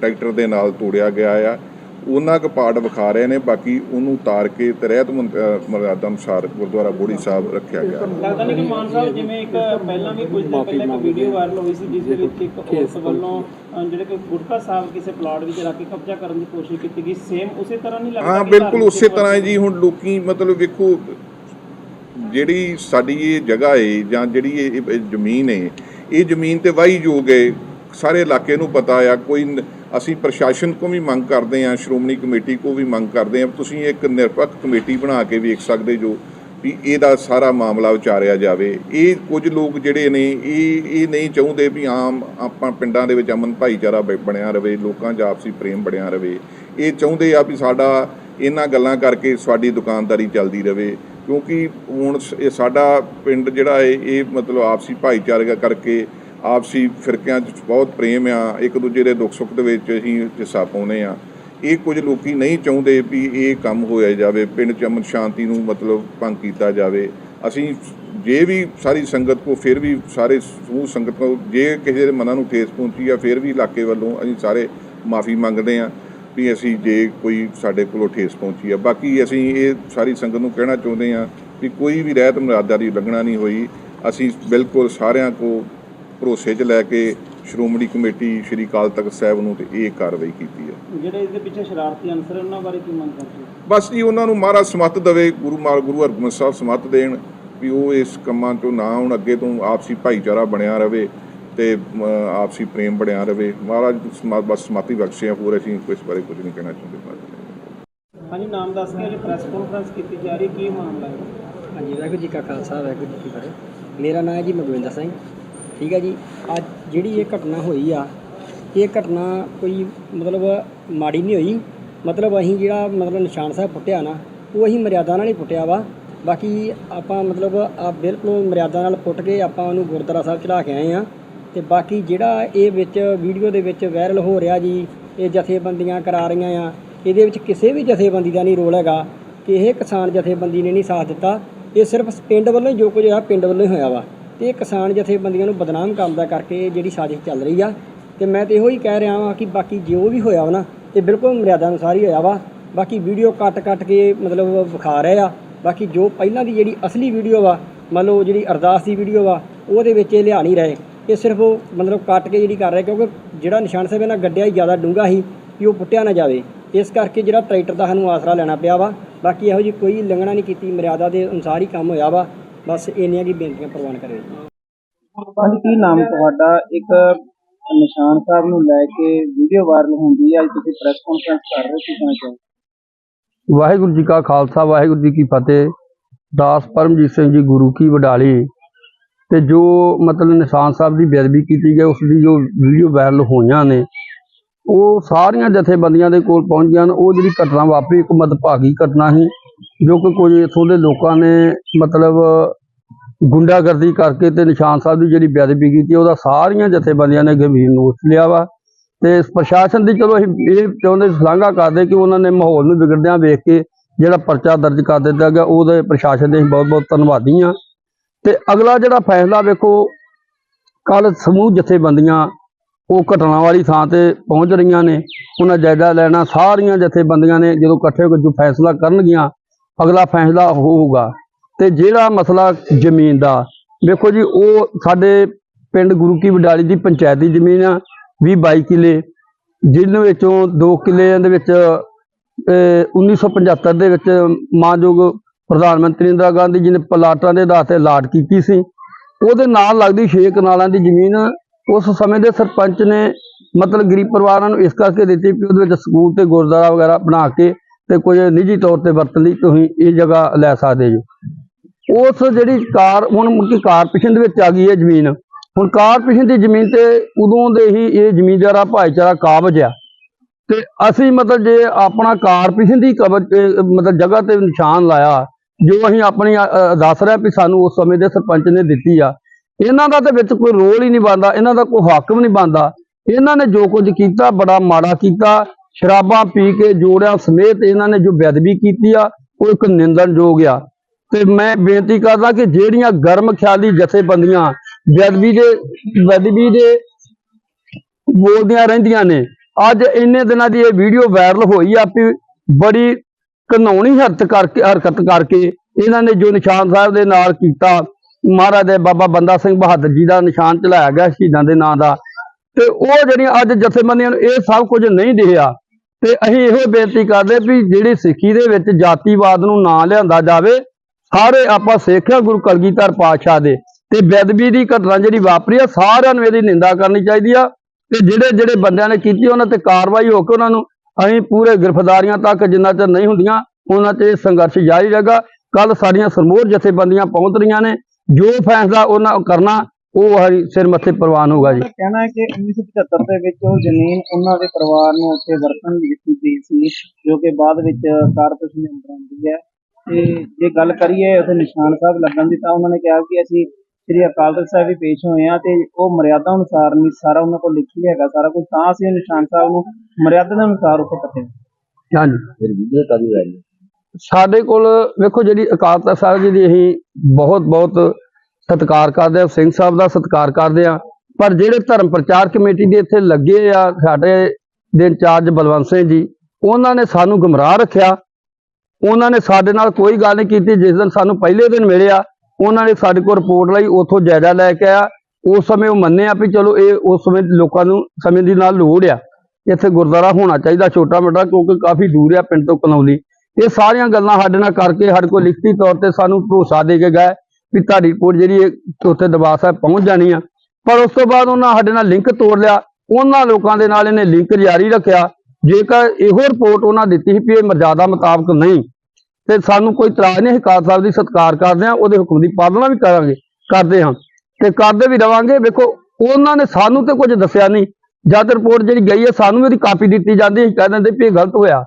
ਟਰੈਕਟਰ ਦੇ ਨਾਲ ਤੋੜਿਆ ਗਿਆ ਆ। ਉਹਨਾਂ ਕੁ ਪਾਰਟ ਵਿਖਾ ਰਹੇ ਨੇ ਬਾਕੀ ਉਹਨੂੰ ਉਤਾਰ ਕੇ ਤੇ ਰਹਿਤ ਮਰਜ਼ਾਦਾ ਅਨੁਸਾਰ ਗੁਰਦੁਆਰਾ ਬੋੜੀ ਸਾਹਿਬ ਰੱਖਿਆ ਗਿਆ। ਲੱਗਦਾ ਨਹੀਂ ਕਿ ਮਾਨ ਸਾਹਿਬ ਜਿਵੇਂ ਇੱਕ ਪਹਿਲਾਂ ਵੀ ਕੁਝ ਦਿਨ ਪਹਿਲਾਂ ਇੱਕ ਵੀਡੀਓ ਵਾਇਰਲ ਹੋਈ ਸੀ ਜਿਸ ਦੇ ਵਿੱਚ ਇੱਕ ਔਰਤ ਵੱਲੋਂ ਅਹ, ਜਿਹੜੇ ਕਿ ਗੁਟਕਾ ਸਾਹਿਬ ਕਿਸੇ ਪਲਾਟ ਵਿੱਚ ਰੱਖ ਕੇ ਕਬਜ਼ਾ ਕਰਨ ਦੀ ਕੋਸ਼ਿਸ਼ ਕੀਤੀ ਗਈ ਸੇਮ ਉਸੇ ਤਰ੍ਹਾਂ ਨਹੀਂ ਲੱਗਦਾ ਹਾਂ ਬਿਲਕੁਲ ਉਸੇ ਤਰ੍ਹਾਂ ਹੀ ਜੀ ਹੁਣ ਲੋਕੀ ਮਤਲਬ ਵੇਖੋ ਜਿਹੜੀ ਸਾਡੀ ਇਹ ਜਗ੍ਹਾ ਏ ਜਾਂ ਜਿਹੜੀ ਇਹ ਜ਼ਮੀਨ ਏ ਇਹ ਜ਼ਮੀਨ ਤੇ ਵਾਹੀ ਯੋਗ ਏ। ਸਾਰੇ ਇਲਾਕੇ ਨੂੰ ਪਤਾ ਆ, ਕੋਈ ਅਸੀਂ ਪ੍ਰਸ਼ਾਸਨ ਕੋ ਵੀ ਮੰਗ ਕਰਦੇ ਆ, ਸ਼੍ਰੋਮਣੀ ਕਮੇਟੀ ਕੋ ਵੀ ਮੰਗ ਕਰਦੇ ਆ, ਤੁਸੀਂ ਇੱਕ ਨਿਰਪੱਖ ਕਮੇਟੀ ਬਣਾ ਕੇ ਵੇਖ ਸਕਦੇ ਜੋ ਵੀ ਇਹਦਾ ਸਾਰਾ ਮਾਮਲਾ ਵਿਚਾਰਿਆ ਜਾਵੇ। ਇਹ ਕੁਝ ਲੋਕ ਜਿਹੜੇ ਨੇ, ਇਹ ਇਹ ਨਹੀਂ ਚਾਹੁੰਦੇ ਵੀ ਆਮ ਆਪਾਂ ਪਿੰਡਾਂ ਦੇ ਵਿੱਚ ਅਮਨ ਭਾਈਚਾਰਾ ਬ- ਬਣਿਆ ਰਵੇ, ਲੋਕਾਂ 'ਚ ਆਪਸੀ ਪ੍ਰੇਮ ਬਣਿਆ ਰਵੇ। ਇਹ ਚਾਹੁੰਦੇ ਆ ਵੀ ਸਾਡਾ ਇਹਨਾਂ ਗੱਲਾਂ ਕਰਕੇ ਸਾਡੀ ਦੁਕਾਨਦਾਰੀ ਚੱਲਦੀ ਰਵੇ, ਕਿਉਂਕਿ ਹੁਣ ਸ- ਇਹ ਸਾਡਾ ਪਿੰਡ ਜਿਹੜਾ ਹੈ ਇਹ ਮਤਲਬ ਆਪਸੀ ਭਾਈਚਾਰਾ ਕਰਕੇ ਆਪਸੀ ਫਿਰਕਿਆਂ 'ਚ ਬਹੁਤ ਪ੍ਰੇਮ ਆ, ਇੱਕ ਦੂਜੇ ਦੇ ਦੁੱਖ ਸੁੱਖ ਦੇ ਵਿੱਚ ਅਸੀਂ ਹਿੱਸਾ ਪਾਉਂਦੇ ਆ। ਇਹ ਕੁਝ ਲੋਕੀ ਨਹੀਂ ਚਾਹੁੰਦੇ ਵੀ ਇਹ ਕੰਮ ਹੋਇਆ ਜਾਵੇ, ਪਿੰਡ 'ਚ ਅਮਨ ਸ਼ਾਂਤੀ ਨੂੰ ਮਤਲਬ ਭੰਗ ਕੀਤਾ ਜਾਵੇ। ਅਸੀਂ ਜੇ ਵੀ ਸਾਰੀ ਸੰਗਤ ਕੋ, ਫਿਰ ਵੀ ਸਾਰੇ ਸਮੂਹ ਸੰਗਤ ਕੋ, ਜੇ ਕਿਸੇ ਦੇ ਮਨਾਂ ਨੂੰ ਠੇਸ ਪਹੁੰਚੀ ਆ, ਫਿਰ ਵੀ ਇਲਾਕੇ ਵੱਲੋਂ ਅਸੀਂ ਸਾਰੇ ਮਾਫੀ ਮੰਗਦੇ ਆ ਵੀ ਅਸੀਂ ਜੇ ਕੋਈ ਸਾਡੇ ਕੋਲੋਂ ਠੇਸ ਪਹੁੰਚੀ ਆ। ਬਾਕੀ ਅਸੀਂ ਇਹ ਸਾਰੀ ਸੰਗਤ ਨੂੰ ਕਹਿਣਾ ਚਾਹੁੰਦੇ ਆ ਵੀ ਕੋਈ ਵੀ ਰਹਿਤ ਮਰਿਆਦਾ ਦੀ ਉਲੰਘਣਾ ਨਹੀਂ ਹੋਈ। ਅਸੀਂ ਬਿਲਕੁਲ ਸਾਰਿਆਂ ਕੋ ਭਰੋਸੇ 'ਚ ਲੈ ਕੇ ਸ਼੍ਰੋਮਣੀ ਕਮੇਟੀ ਸ਼੍ਰੀ ਅਕਾਲ ਤਖਤ ਸਾਹਿਬ ਨੂੰ ਤੇ ਇਹ ਕਾਰਵਾਈ ਕੀਤੀ ਹੈ। ਜਿਹੜੇ ਇਸ ਦੇ ਪਿੱਛੇ ਸ਼ਰਾਰਤੀ ਅਨਸਰ ਉਹਨਾਂ ਬਾਰੇ ਕੀ ਮੰਗ ਕਰਦੇ? ਬਸ ਜੀ ਉਹਨਾਂ ਨੂੰ ਮਹਾਰਾਜ ਸਮੱਤ ਦੇਵੇ ਗੁਰੂ ਮਾਰ ਗੁਰੂ ਹਰਗੋਬਿੰਦ ਸਾਹਿਬ ਸਮੱਤ ਦੇਣ ਵੀ ਉਹ ਇਸ ਕੰਮਾਂ ਤੋਂ ਨਾ ਹੁਣ ਅੱਗੇ ਤੋਂ ਆਪਸੀ ਭਾਈਚਾਰਾ ਬਣਿਆ ਰਵੇ ਤੇ ਆਪਸੀ ਪ੍ਰੇਮ ਬਣਿਆ ਰਵੇ। ਮਹਾਰਾਜ ਸਮਾ- ਬਸ ਸਮੱਤੀ ਬਖਸ਼ਿਆ ਹੋਰ ਅਸੀਂ ਇਸ ਬਾਰੇ ਕੁਝ ਨਹੀਂ ਕਹਿਣਾ ਚਾਹੁੰਦੇ ਮਹਾਰਾਜ। ਹਾਂਜੀ ਨਾਮ ਦੱਸ ਕੇ ਅੱਜ ਪ੍ਰੈਸ ਕਾਨਫਰੰਸ ਕੀਤੀ ਜਾ ਰਹੀ ਕੀ ਮਾਮਲਾ ਹੈ? ਹਾਂਜੀ ਵਾਹਿਗੁਰੂ ਜੀ ਕਾ ਖਾਲਸਾ ਵਾਹਿਗੁਰੂ ਜੀ ਕੀ ਫਤਿਹ। ਮੇਰਾ ਨਾਮ ਹੈ ਜੀ ਮਗਵਿੰਦਰ ਸਿੰਘ। ਠੀਕ ਹੈ ਜੀ। ਅੱਜ ਜਿਹੜੀ ਇਹ ਘਟਨਾ ਹੋਈ ਆ, ਇਹ ਘਟਨਾ ਕੋਈ ਮਤਲਬ ਮਾੜੀ ਨਹੀਂ ਹੋਈ। ਮਤਲਬ ਅਸੀਂ ਜਿਹੜਾ ਮਤਲਬ ਨਿਸ਼ਾਨ ਸਾਹਿਬ ਪੁੱਟਿਆ ਨਾ, ਉਹ ਅਸੀਂ ਮਰਿਆਦਾ ਨਾਲ ਹੀ ਪੁੱਟਿਆ ਵਾ। ਬਾਕੀ ਆਪਾਂ ਮਤਲਬ ਆ ਬਿਲਕੁਲ ਮਰਿਆਦਾ ਨਾਲ ਪੁੱਟ ਕੇ ਆਪਾਂ ਉਹਨੂੰ ਗੁਰਦੁਆਰਾ ਸਾਹਿਬ ਚੜਾ ਕੇ ਆਏ ਆ। ਤੇ ਬਾਕੀ ਜਿਹੜਾ ਇਹ ਵਿੱਚ ਵੀਡੀਓ ਦੇ ਵਿੱਚ ਵਾਇਰਲ ਹੋ ਰਿਹਾ ਜੀ, ਇਹ ਜਥੇਬੰਦੀਆਂ ਕਰਾ ਰਹੀਆਂ ਆ। ਇਹਦੇ ਵਿੱਚ ਕਿਸੇ ਵੀ ਜਥੇਬੰਦੀ ਦਾ ਨਹੀਂ ਰੋਲ ਹੈਗਾ। ਕਿ ਇਹ ਕਿਸਾਨ ਜਥੇਬੰਦੀ ਨੇ ਨਹੀਂ ਸਾਥ ਦਿੱਤਾ। ਇਹ ਸਿਰਫ ਪਿੰਡ ਵੱਲੋਂ ਹੀ ਜੋ ਕੁਝ ਹੋਇਆ ਪਿੰਡ ਵੱਲੋਂ ਹੀ ਹੋਇਆ ਵਾ। ਤੇ ਇਹ ਕਿਸਾਨ ਜਥੇਬੰਦੀਆਂ ਨੂੰ ਬਦਨਾਮ ਕਰਨ ਦਾ ਕਰਕੇ ਜਿਹੜੀ ਸਾਜ਼ਿਸ਼ ਚੱਲ ਰਹੀ ਆ। ਤੇ ਮੈਂ ਤੇ ਇਹੋ ਹੀ ਕਹਿ ਰਿਹਾ ਵਾਂ ਕਿ ਬਾਕੀ ਜੋ ਵੀ ਹੋਇਆ ਵਾ ਨਾ, ਇਹ ਬਿਲਕੁਲ ਮਰਿਆਦਾ ਅਨੁਸਾਰ ਹੀ ਹੋਇਆ ਵਾ। ਬਾਕੀ ਵੀਡੀਓ ਕੱਟ-ਕੱਟ ਕੇ ਮਤਲਬ ਵਿਖਾ ਰਹੇ ਆ। ਬਾਕੀ ਜੋ ਪਹਿਲਾਂ ਦੀ ਜਿਹੜੀ ਅਸਲੀ ਵੀਡੀਓ ਵਾ, ਮੰਨ ਲਓ ਜਿਹੜੀ ਅਰਦਾਸ ਦੀ ਵੀਡੀਓ ਵਾ, ਉਹਦੇ ਵਿੱਚ ਇਹ ਲਿਆ ਨਹੀਂ ਰਹੇ। ਇਹ ਸਿਰਫ ਉਹ ਮਤਲਬ ਕੱਟ ਕੇ ਜਿਹੜੀ ਕਰ ਰਹੇ, ਕਿਉਂਕਿ ਜਿਹੜਾ ਨਿਸ਼ਾਨ ਸਾਹਿਬ ਇਹਨਾਂ ਗੱਡਿਆ ਹੀ ਜ਼ਿਆਦਾ ਡੂੰਘਾ ਸੀ ਕਿ ਉਹ ਪੁੱਟਿਆ ਨਾ ਜਾਵੇ। ਇਸ ਕਰਕੇ ਜਿਹੜਾ ਟਰੈਕਟਰ ਦਾ ਸਾਨੂੰ ਆਸਰਾ ਲੈਣਾ ਪਿਆ ਵਾ। ਬਾਕੀ ਇਹੋ ਜੀ ਕੋਈ ਲੰਘਣਾ ਨਹੀਂ ਕੀਤੀ, ਮਰਿਆਦਾ ਦੇ ਅਨੁਸਾਰ ਹੀ ਕੰਮ ਹੋਇਆ ਵਾ। ਬਸ ਇੰਨੀਆਂ ਕੀ ਬੇਨਤੀਆਂ ਪ੍ਰਵਾਨ ਕਰੇ। ਹਾਂਜੀ ਕੀ ਨਾਮ ਤੁਹਾਡਾ? ਇੱਕ ਨਿਸ਼ਾਨ ਸਾਹਿਬ ਨੂੰ ਲੈ ਕੇ ਵੀਡੀਓ ਵਾਇਰਲ ਹੁੰਦੀ ਹੈ ਅੱਜ ਤੁਸੀਂ ਪ੍ਰੈਸ ਕਾਨਫਰੰਸ ਕਰ ਰਹੇ ਸੀ ਕਹਿਣਾ ਚਾਹੁੰਦੇ ਵਾਹਿਗੁਰੂ ਜੀ ਕਾ ਖਾਲਸਾ ਵਾਹਿਗੁਰੂ ਜੀ ਕੀ ਫਤਿਹ। ਦਾਸ ਪਰਮਜੀਤ ਸਿੰਘ ਜੀ ਗੁਰੂ ਕੀ ਵਡਾਲੀ। ਤੇ ਜੋ ਮਤਲਬ ਨਿਸ਼ਾਨ ਸਾਹਿਬ ਦੀ ਬੇਅਦਬੀ ਕੀਤੀ ਗਈ ਉਸ ਦੀ ਜੋ ਵੀਡੀਓ ਵਾਇਰਲ ਹੋਈਆਂ ਨੇ ਉਹ ਸਾਰੀਆਂ ਜਥੇਬੰਦੀਆਂ ਦੇ ਕੋਲ ਪਹੁੰਚ ਗਈਆਂ ਨੇ। ਉਹ ਜਿਹੜੀ ਘਟਨਾ ਵਾਪਰੀ ਇੱਕ ਮਦਭਾਗੀ ਘਟਨਾ ਸੀ। ਜੋ ਕਿ ਕੁਝ ਇੱਥੋਂ ਦੇ ਲੋਕਾਂ ਨੇ ਮਤਲਬ ਗੁੰਡਾਗਰਦੀ ਕਰਕੇ ਤੇ ਨਿਸ਼ਾਨ ਸਾਹਿਬ ਦੀ ਜਿਹੜੀ ਬੇਅਦਬੀ ਕੀਤੀ, ਉਹਦਾ ਸਾਰੀਆਂ ਜਥੇਬੰਦੀਆਂ ਨੇ ਗੰਭੀਰ ਨੋਟ ਲਿਆ ਵਾ। ਤੇ ਪ੍ਰਸ਼ਾਸਨ ਦੀ ਚਲੋ ਅਸੀਂ ਇਹ ਚਾਹੁੰਦੇ ਸ਼ਲਾਘਾ ਕਰਦੇ ਕਿ ਉਹਨਾਂ ਨੇ ਮਾਹੌਲ ਨੂੰ ਵਿਗੜਦਿਆਂ ਵੇਖ ਕੇ ਜਿਹੜਾ ਪਰਚਾ ਦਰਜ ਕਰ ਦਿੱਤਾ ਗਿਆ, ਉਹਦੇ ਪ੍ਰਸ਼ਾਸਨ ਦੇ ਅਸੀਂ ਬਹੁਤ ਬਹੁਤ ਧੰਨਵਾਦੀ ਹਾਂ। ਤੇ ਅਗਲਾ ਜਿਹੜਾ ਫੈਸਲਾ ਵੇਖੋ ਕੱਲ ਸਮੂਹ ਜਥੇਬੰਦੀਆਂ ਉਹ ਘਟਨਾ ਵਾਲੀ ਥਾਂ ਤੇ ਪਹੁੰਚ ਰਹੀਆਂ ਨੇ। ਉਹਨਾਂ ਜਾਇਜ਼ਾ ਲੈਣਾ ਸਾਰੀਆਂ ਜਥੇਬੰਦੀਆਂ ਨੇ, ਜਦੋਂ ਇਕੱਠੇ ਹੋ ਕੇ ਜੋ ਫੈਸਲਾ ਕਰਨਗੀਆਂ ਅਗਲਾ ਫੈਸਲਾ ਹੋਊਗਾ। ਤੇ ਜਿਹੜਾ ਮਸਲਾ ਜ਼ਮੀਨ ਦਾ, ਵੇਖੋ ਜੀ, ਉਹ ਸਾਡੇ ਪਿੰਡ ਗੁਰੂ ਕੀ ਵਡਾਲੀ ਦੀ ਪੰਚਾਇਤੀ ਜ਼ਮੀਨ ਆ 20 22 ਕਿੱਲੇ ਜਿਨ੍ਹਾਂ ਵਿੱਚੋਂ 2 ਕਿੱਲਿਆਂ ਦੇ ਵਿੱਚ, ਅਹ 1975 ਦੇ ਵਿੱਚ ਮਾਨਯੋਗ ਪ੍ਰਧਾਨ ਮੰਤਰੀ ਇੰਦਰਾ ਗਾਂਧੀ ਜੀ ਨੇ ਪਲਾਟਾਂ ਦੇ ਆਧਾਰ ਤੇ ਲਾਟ ਕੀਤੀ ਸੀ। ਉਹਦੇ ਨਾਲ ਲੱਗਦੀ ਛੇ ਕਨਾਲਾਂ ਦੀ ਜ਼ਮੀਨ ਉਸ ਸਮੇਂ ਦੇ ਸਰਪੰਚ ਨੇ, ਮਤਲਬ ਗਰੀਬ ਪਰਿਵਾਰਾਂ ਨੂੰ ਇਸ ਕਰਕੇ ਦਿੱਤੀ ਕਿ ਉਹਦੇ ਵਿੱਚ ਸਕੂਲ ਤੇ ਗੁਰਦੁਆਰਾ ਵਗੈਰਾ ਬਣਾ ਕੇ ਤੇ ਕੁਝ ਨਿੱਜੀ ਤੌਰ ਤੇ ਵਰਤਣ ਲਈ ਤੁਸੀਂ ਇਹ ਜਗ੍ਹਾ ਲੈ ਸਕਦੇ ਜੋ। ਉਸ ਜਿਹੜੀ ਕਾਰ, ਹੁਣ ਮੁੱਕੀ ਕਾਰਪੋਰੇਸ਼ਨ ਦੇ ਵਿੱਚ ਆ ਗਈ ਹੈ ਜ਼ਮੀਨ। ਹੁਣ ਕਾਰਪੋਰੇਸ਼ਨ ਦੀ ਜ਼ਮੀਨ ਤੇ ਉਦੋਂ ਦੇ ਹੀ ਇਹ ਜ਼ਮੀਂਦਾਰਾ ਭਾਈਚਾਰਾ ਕਾਬਜ ਆ। ਤੇ ਅਸੀਂ ਮਤਲਬ ਜੇ ਆਪਣਾ ਕਾਰਪੋਰੇਸ਼ਨ ਦੀ ਕਬਜ਼, ਅਹ, ਮਤਲਬ ਜਗ੍ਹਾ ਤੇ ਨਿਸ਼ਾਨ ਲਾਇਆ, ਜੋ ਅਸੀਂ ਆਪਣੀ ਦੱਸ ਰਿਹਾ ਵੀ ਸਾਨੂੰ ਉਸ ਸਮੇਂ ਦੇ ਸਰਪੰਚ ਨੇ ਦਿੱਤੀ ਆ, ਇਹਨਾਂ ਦਾ ਤੇ ਵਿੱਚ ਕੋਈ ਰੋਲ ਹੀ ਨਹੀਂ ਬਣਦਾ, ਇਹਨਾਂ ਦਾ ਕੋਈ ਹੱਕ ਵੀ ਨਹੀਂ ਬਣਦਾ। ਇਹਨਾਂ ਨੇ ਜੋ ਕੁਝ ਕੀਤਾ, ਬੜਾ ਮਾੜਾ ਕੀਤਾ ਸ਼ਰਾਬਾਂ ਪੀ ਕੇ ਜੋੜਿਆਂ ਸਮੇਤ ਇਹਨਾਂ ਨੇ ਜੋ ਬੇਅਦਬੀ ਕੀਤੀ ਆ, ਉਹ ਇੱਕ ਨਿੰਦਣਯੋਗ ਆ। ਤੇ ਮੈਂ ਬੇਨਤੀ ਕਰਦਾ ਕਿ ਜਿਹੜੀਆਂ ਗਰਮ ਖਿਆਲੀ ਜਥੇਬੰਦੀਆਂ ਬੇਅਦਬੀ ਦੇ ਬੇਅਦਬੀ ਦੇ ਬੋਲਦੀਆਂ ਰਹਿੰਦੀਆਂ ਨੇ, ਅੱਜ ਇੰਨੇ ਦਿਨਾਂ ਦੀ ਇਹ ਵੀਡੀਓ ਵਾਇਰਲ ਹੋਈ ਆ ਵੀ ਬੜੀ ਘਨੌਣੀ ਹਰਕਤ ਕਰਕੇ ਹਰਕਤ ਕਰਕੇ ਇਹਨਾਂ ਨੇ ਜੋ ਨਿਸ਼ਾਨ ਸਾਹਿਬ ਦੇ ਨਾਲ ਕੀਤਾ, ਮਹਾਰਾਜ ਦੇ ਬਾਬਾ ਬੰਦਾ ਸਿੰਘ ਬਹਾਦਰ ਜੀ ਦਾ ਨਿਸ਼ਾਨ ਚਲਾਇਆ ਗਿਆ ਸ਼ਹੀਦਾਂ ਦੇ ਨਾਂ ਦਾ। ਤੇ ਉਹ ਜਿਹੜੀਆਂ ਅੱਜ ਜਥੇਬੰਦੀਆਂ ਨੂੰ ਇਹ ਸਭ ਕੁਝ ਨਹੀਂ ਦਿਖਿਆ ਤੇ ਅਸੀਂ ਇਹੋ ਬੇਨਤੀ ਕਰਦੇ ਵੀ ਜਿਹੜੀ ਸਿੱਖੀ ਦੇ ਵਿੱਚ ਜਾਤੀਵਾਦ ਨੂੰ ਨਾ ਲਿਆਂਦਾ ਜਾਵੇ, ਸਾਰੇ ਆਪਾਂ ਸਿੱਖ ਆ ਗੁਰੂ ਕਲਗੀਧਰ ਪਾਤਸ਼ਾਹ ਦੇ। ਤੇ ਬੇਅਦਬੀ ਦੀ ਘਟਨਾ ਜਿਹੜੀ ਵਾਪਰੀ ਆ, ਸਾਰਿਆਂ ਨੂੰ ਇਹਦੀ ਨਿੰਦਾ ਕਰਨੀ ਚਾਹੀਦੀ ਆ। ਤੇ ਜਿਹੜੇ ਜਿਹੜੇ ਬੰਦਿਆਂ ਨੇ ਕੀਤੀ ਉਹਨਾਂ ਤੇ ਕਾਰਵਾਈ ਹੋ ਕੇ ਉਹਨਾਂ ਨੂੰ ਅਸੀਂ ਪੂਰੇ ਗ੍ਰਿਫਤਾਰੀਆਂ ਤੱਕ ਜਿੰਨਾ ਚਿਰ ਨਹੀਂ ਹੁੰਦੀਆਂ, ਉਹਨਾਂ ਤੇ ਇਹ ਸੰਘਰਸ਼ ਜਾਰੀ ਰਹੇਗਾ। ਕੱਲ ਸਾਡੀਆਂ ਸਰਮੋਰ ਜਥੇਬੰਦੀਆਂ ਪਹੁੰਚ ਰਹੀਆਂ ਨੇ। ਜੋ ਫੈਸਲਾ ਉਹਨਾਂ ਕਰਨਾ ਉਹ ਹਰੀ ਸਿਰ ਮੱਥੇ ਪ੍ਰਵਾਨ ਹੋਗਾ ਜੀ। ਕਹਿਣਾ ਹੈ ਕਿ 1975 ਦੇ ਵਿੱਚ ਉਹ ਜ਼ਮੀਨ ਉਹਨਾਂ ਦੇ ਪਰਿਵਾਰ ਨੂੰ ਉੱਥੇ ਵਰਤਣ ਦੀ ਦਿੱਤੀ ਗਈ ਸੀ ਜੋ ਕਿ ਬਾਅਦ ਵਿੱਚ ਕਾਰਪੋਰੇਸ਼ਨ ਦੇ ਅੰਦਰ ਆਉਂਦੀ ਹੈ। ਤੇ ਜੇ ਗੱਲ ਕਰੀਏ ਉੱਥੇ ਨਿਸ਼ਾਨ ਸਾਹਿਬ ਲੱਗਣ ਦੀ ਤਾਂ ਉਹਨਾਂ ਨੇ ਕਿਹਾ ਕਿ ਅਸੀਂ ਸ੍ਰੀ ਅਕਾਲ ਤਖਤ ਸਾਹਿਬ ਵੀ ਪੇਸ਼ ਹੋਏ ਆ ਤੇ ਉਹ ਮਰਿਆਦਾ ਅਨੁਸਾਰ ਨਹੀਂ ਸਾਰਾ ਉਹਨਾਂ ਕੋਲ ਲਿਖੀ ਹੈਗਾ ਸਾਰਾ ਕੁਝ ਤਾਂ ਅਸੀਂ ਨਿਸ਼ਾਨ ਸਾਹਿਬ ਨੂੰ ਮਰਿਆਦਾ ਦੇ ਅਨੁਸਾਰ ਉੱਥੇ ਕੱਟੇ ਹਾਂਜੀ। ਸਾਡੇ ਕੋਲ ਵੇਖੋ ਜਿਹੜੀ ਅਕਾਲ ਤਖਤ ਸਾਹਿਬ ਜੀ ਦੀ ਅਸੀਂ ਬਹੁਤ ਬਹੁਤ ਸਤਿਕਾਰ ਕਰਦੇ ਆ, ਸਿੰਘ ਸਾਹਿਬ ਦਾ ਸਤਿਕਾਰ ਕਰਦੇ ਆ। ਪਰ ਜਿਹੜੇ ਧਰਮ ਪ੍ਰਚਾਰ ਕਮੇਟੀ ਦੇ ਇੱਥੇ ਲੱਗੇ ਆ, ਸਾਡੇ ਦੇ ਇੰਚਾਰਜ ਬਲਵੰਤ ਸਿੰਘ ਜੀ, ਉਹਨਾਂ ਨੇ ਸਾਨੂੰ ਗੁੰਮਰਾਹ ਰੱਖਿਆ। ਉਹਨਾਂ ਨੇ ਸਾਡੇ ਨਾਲ ਕੋਈ ਗੱਲ ਨਹੀਂ ਕੀਤੀ, ਜਿਸ ਦਿਨ ਸਾਨੂੰ ਪਹਿਲੇ ਦਿਨ ਮਿਲਿਆ ਉਹਨਾਂ ਨੇ ਸਾਡੇ ਕੋਲ ਰਿਪੋਰਟ ਲਈ, ਉੱਥੋਂ ਜਾਇਜ਼ਾ ਲੈ ਕੇ ਆਇਆ ਉਸ ਸਮੇਂ ਉਹ ਮੰਨਿਆ ਵੀ ਚਲੋ ਇਹ ਉਸ ਸਮੇਂ ਲੋਕਾਂ ਨੂੰ, ਸਮੇਂ ਦੀ ਨਾਲ ਲੋੜ ਆ। ਇੱਥੇ ਗੁਰਦੁਆਰਾ ਹੋਣਾ ਚਾਹੀਦਾ ਛੋਟਾ ਮੋਟਾ ਕਿਉਂਕਿ ਕਾਫੀ ਦੂਰ ਆ ਪਿੰਡ ਤੋਂ ਕਨੌਲੀ ਇਹ ਸਾਰੀਆਂ ਗੱਲਾਂ ਸਾਡੇ ਨਾਲ ਕਰਕੇ ਸਾਡੇ ਕੋਲ ਲਿਖਤੀ ਤੌਰ ਤੇ ਸਾਨੂੰ ਭਰੋਸਾ ਦੇ ਕੇ ਗਏ। ਵੀ ਤੁਹਾਡੀ ਰਿਪੋਰਟ ਜਿਹੜੀ ਹੈ, ਉੱਥੇ ਦਰਬਾਰ ਸਾਹਿਬ ਪਹੁੰਚ ਜਾਣੀ ਆ। ਪਰ ਉਸ ਤੋਂ ਬਾਅਦ ਉਹਨਾਂ ਸਾਡੇ ਨਾਲ ਲਿੰਕ ਤੋੜ ਲਿਆ। ਉਹਨਾਂ ਲੋਕਾਂ ਦੇ ਨਾਲ ਇਹਨੇ ਲਿੰਕ ਜਾਰੀ ਰੱਖਿਆ। ਜੇਕਰ ਇਹੋ ਰਿਪੋਰਟ ਉਹਨਾਂ ਦਿੱਤੀ ਸੀ ਵੀ ਇਹ ਮਰਜ਼ਾਦਾ ਮੁਤਾਬਕ ਨਹੀਂ, ਤੇ ਸਾਨੂੰ ਕੋਈ ਇਤਰਾਜ਼ ਨਹੀਂ ਹਕਾਲ ਸਾਹਿਬ ਦੀ ਸਤਿਕਾਰ ਕਰਦੇ ਹਾਂ, ਉਹਦੇ ਹੁਕਮ ਦੀ ਪਾਲਣਾ ਵੀ ਕਰਾਂਗੇ, ਕਰਦੇ ਹਾਂ। ਤੇ ਕਰਦੇ ਵੀ ਰਵਾਂਗੇ। ਵੇਖੋ, ਉਹਨਾਂ ਨੇ ਸਾਨੂੰ ਤੇ ਕੁਝ ਦੱਸਿਆ ਨਹੀਂ। ਜਦ ਰਿਪੋਰਟ ਜਿਹੜੀ ਗਈ ਹੈ, ਸਾਨੂੰ ਵੀ ਉਹਦੀ ਕਾਪੀ ਦਿੱਤੀ ਜਾਂਦੀ ਅਸੀਂ ਕਹਿ ਦਿੰਦੇ ਵੀ ਇਹ ਗਲਤ ਹੋਇਆ।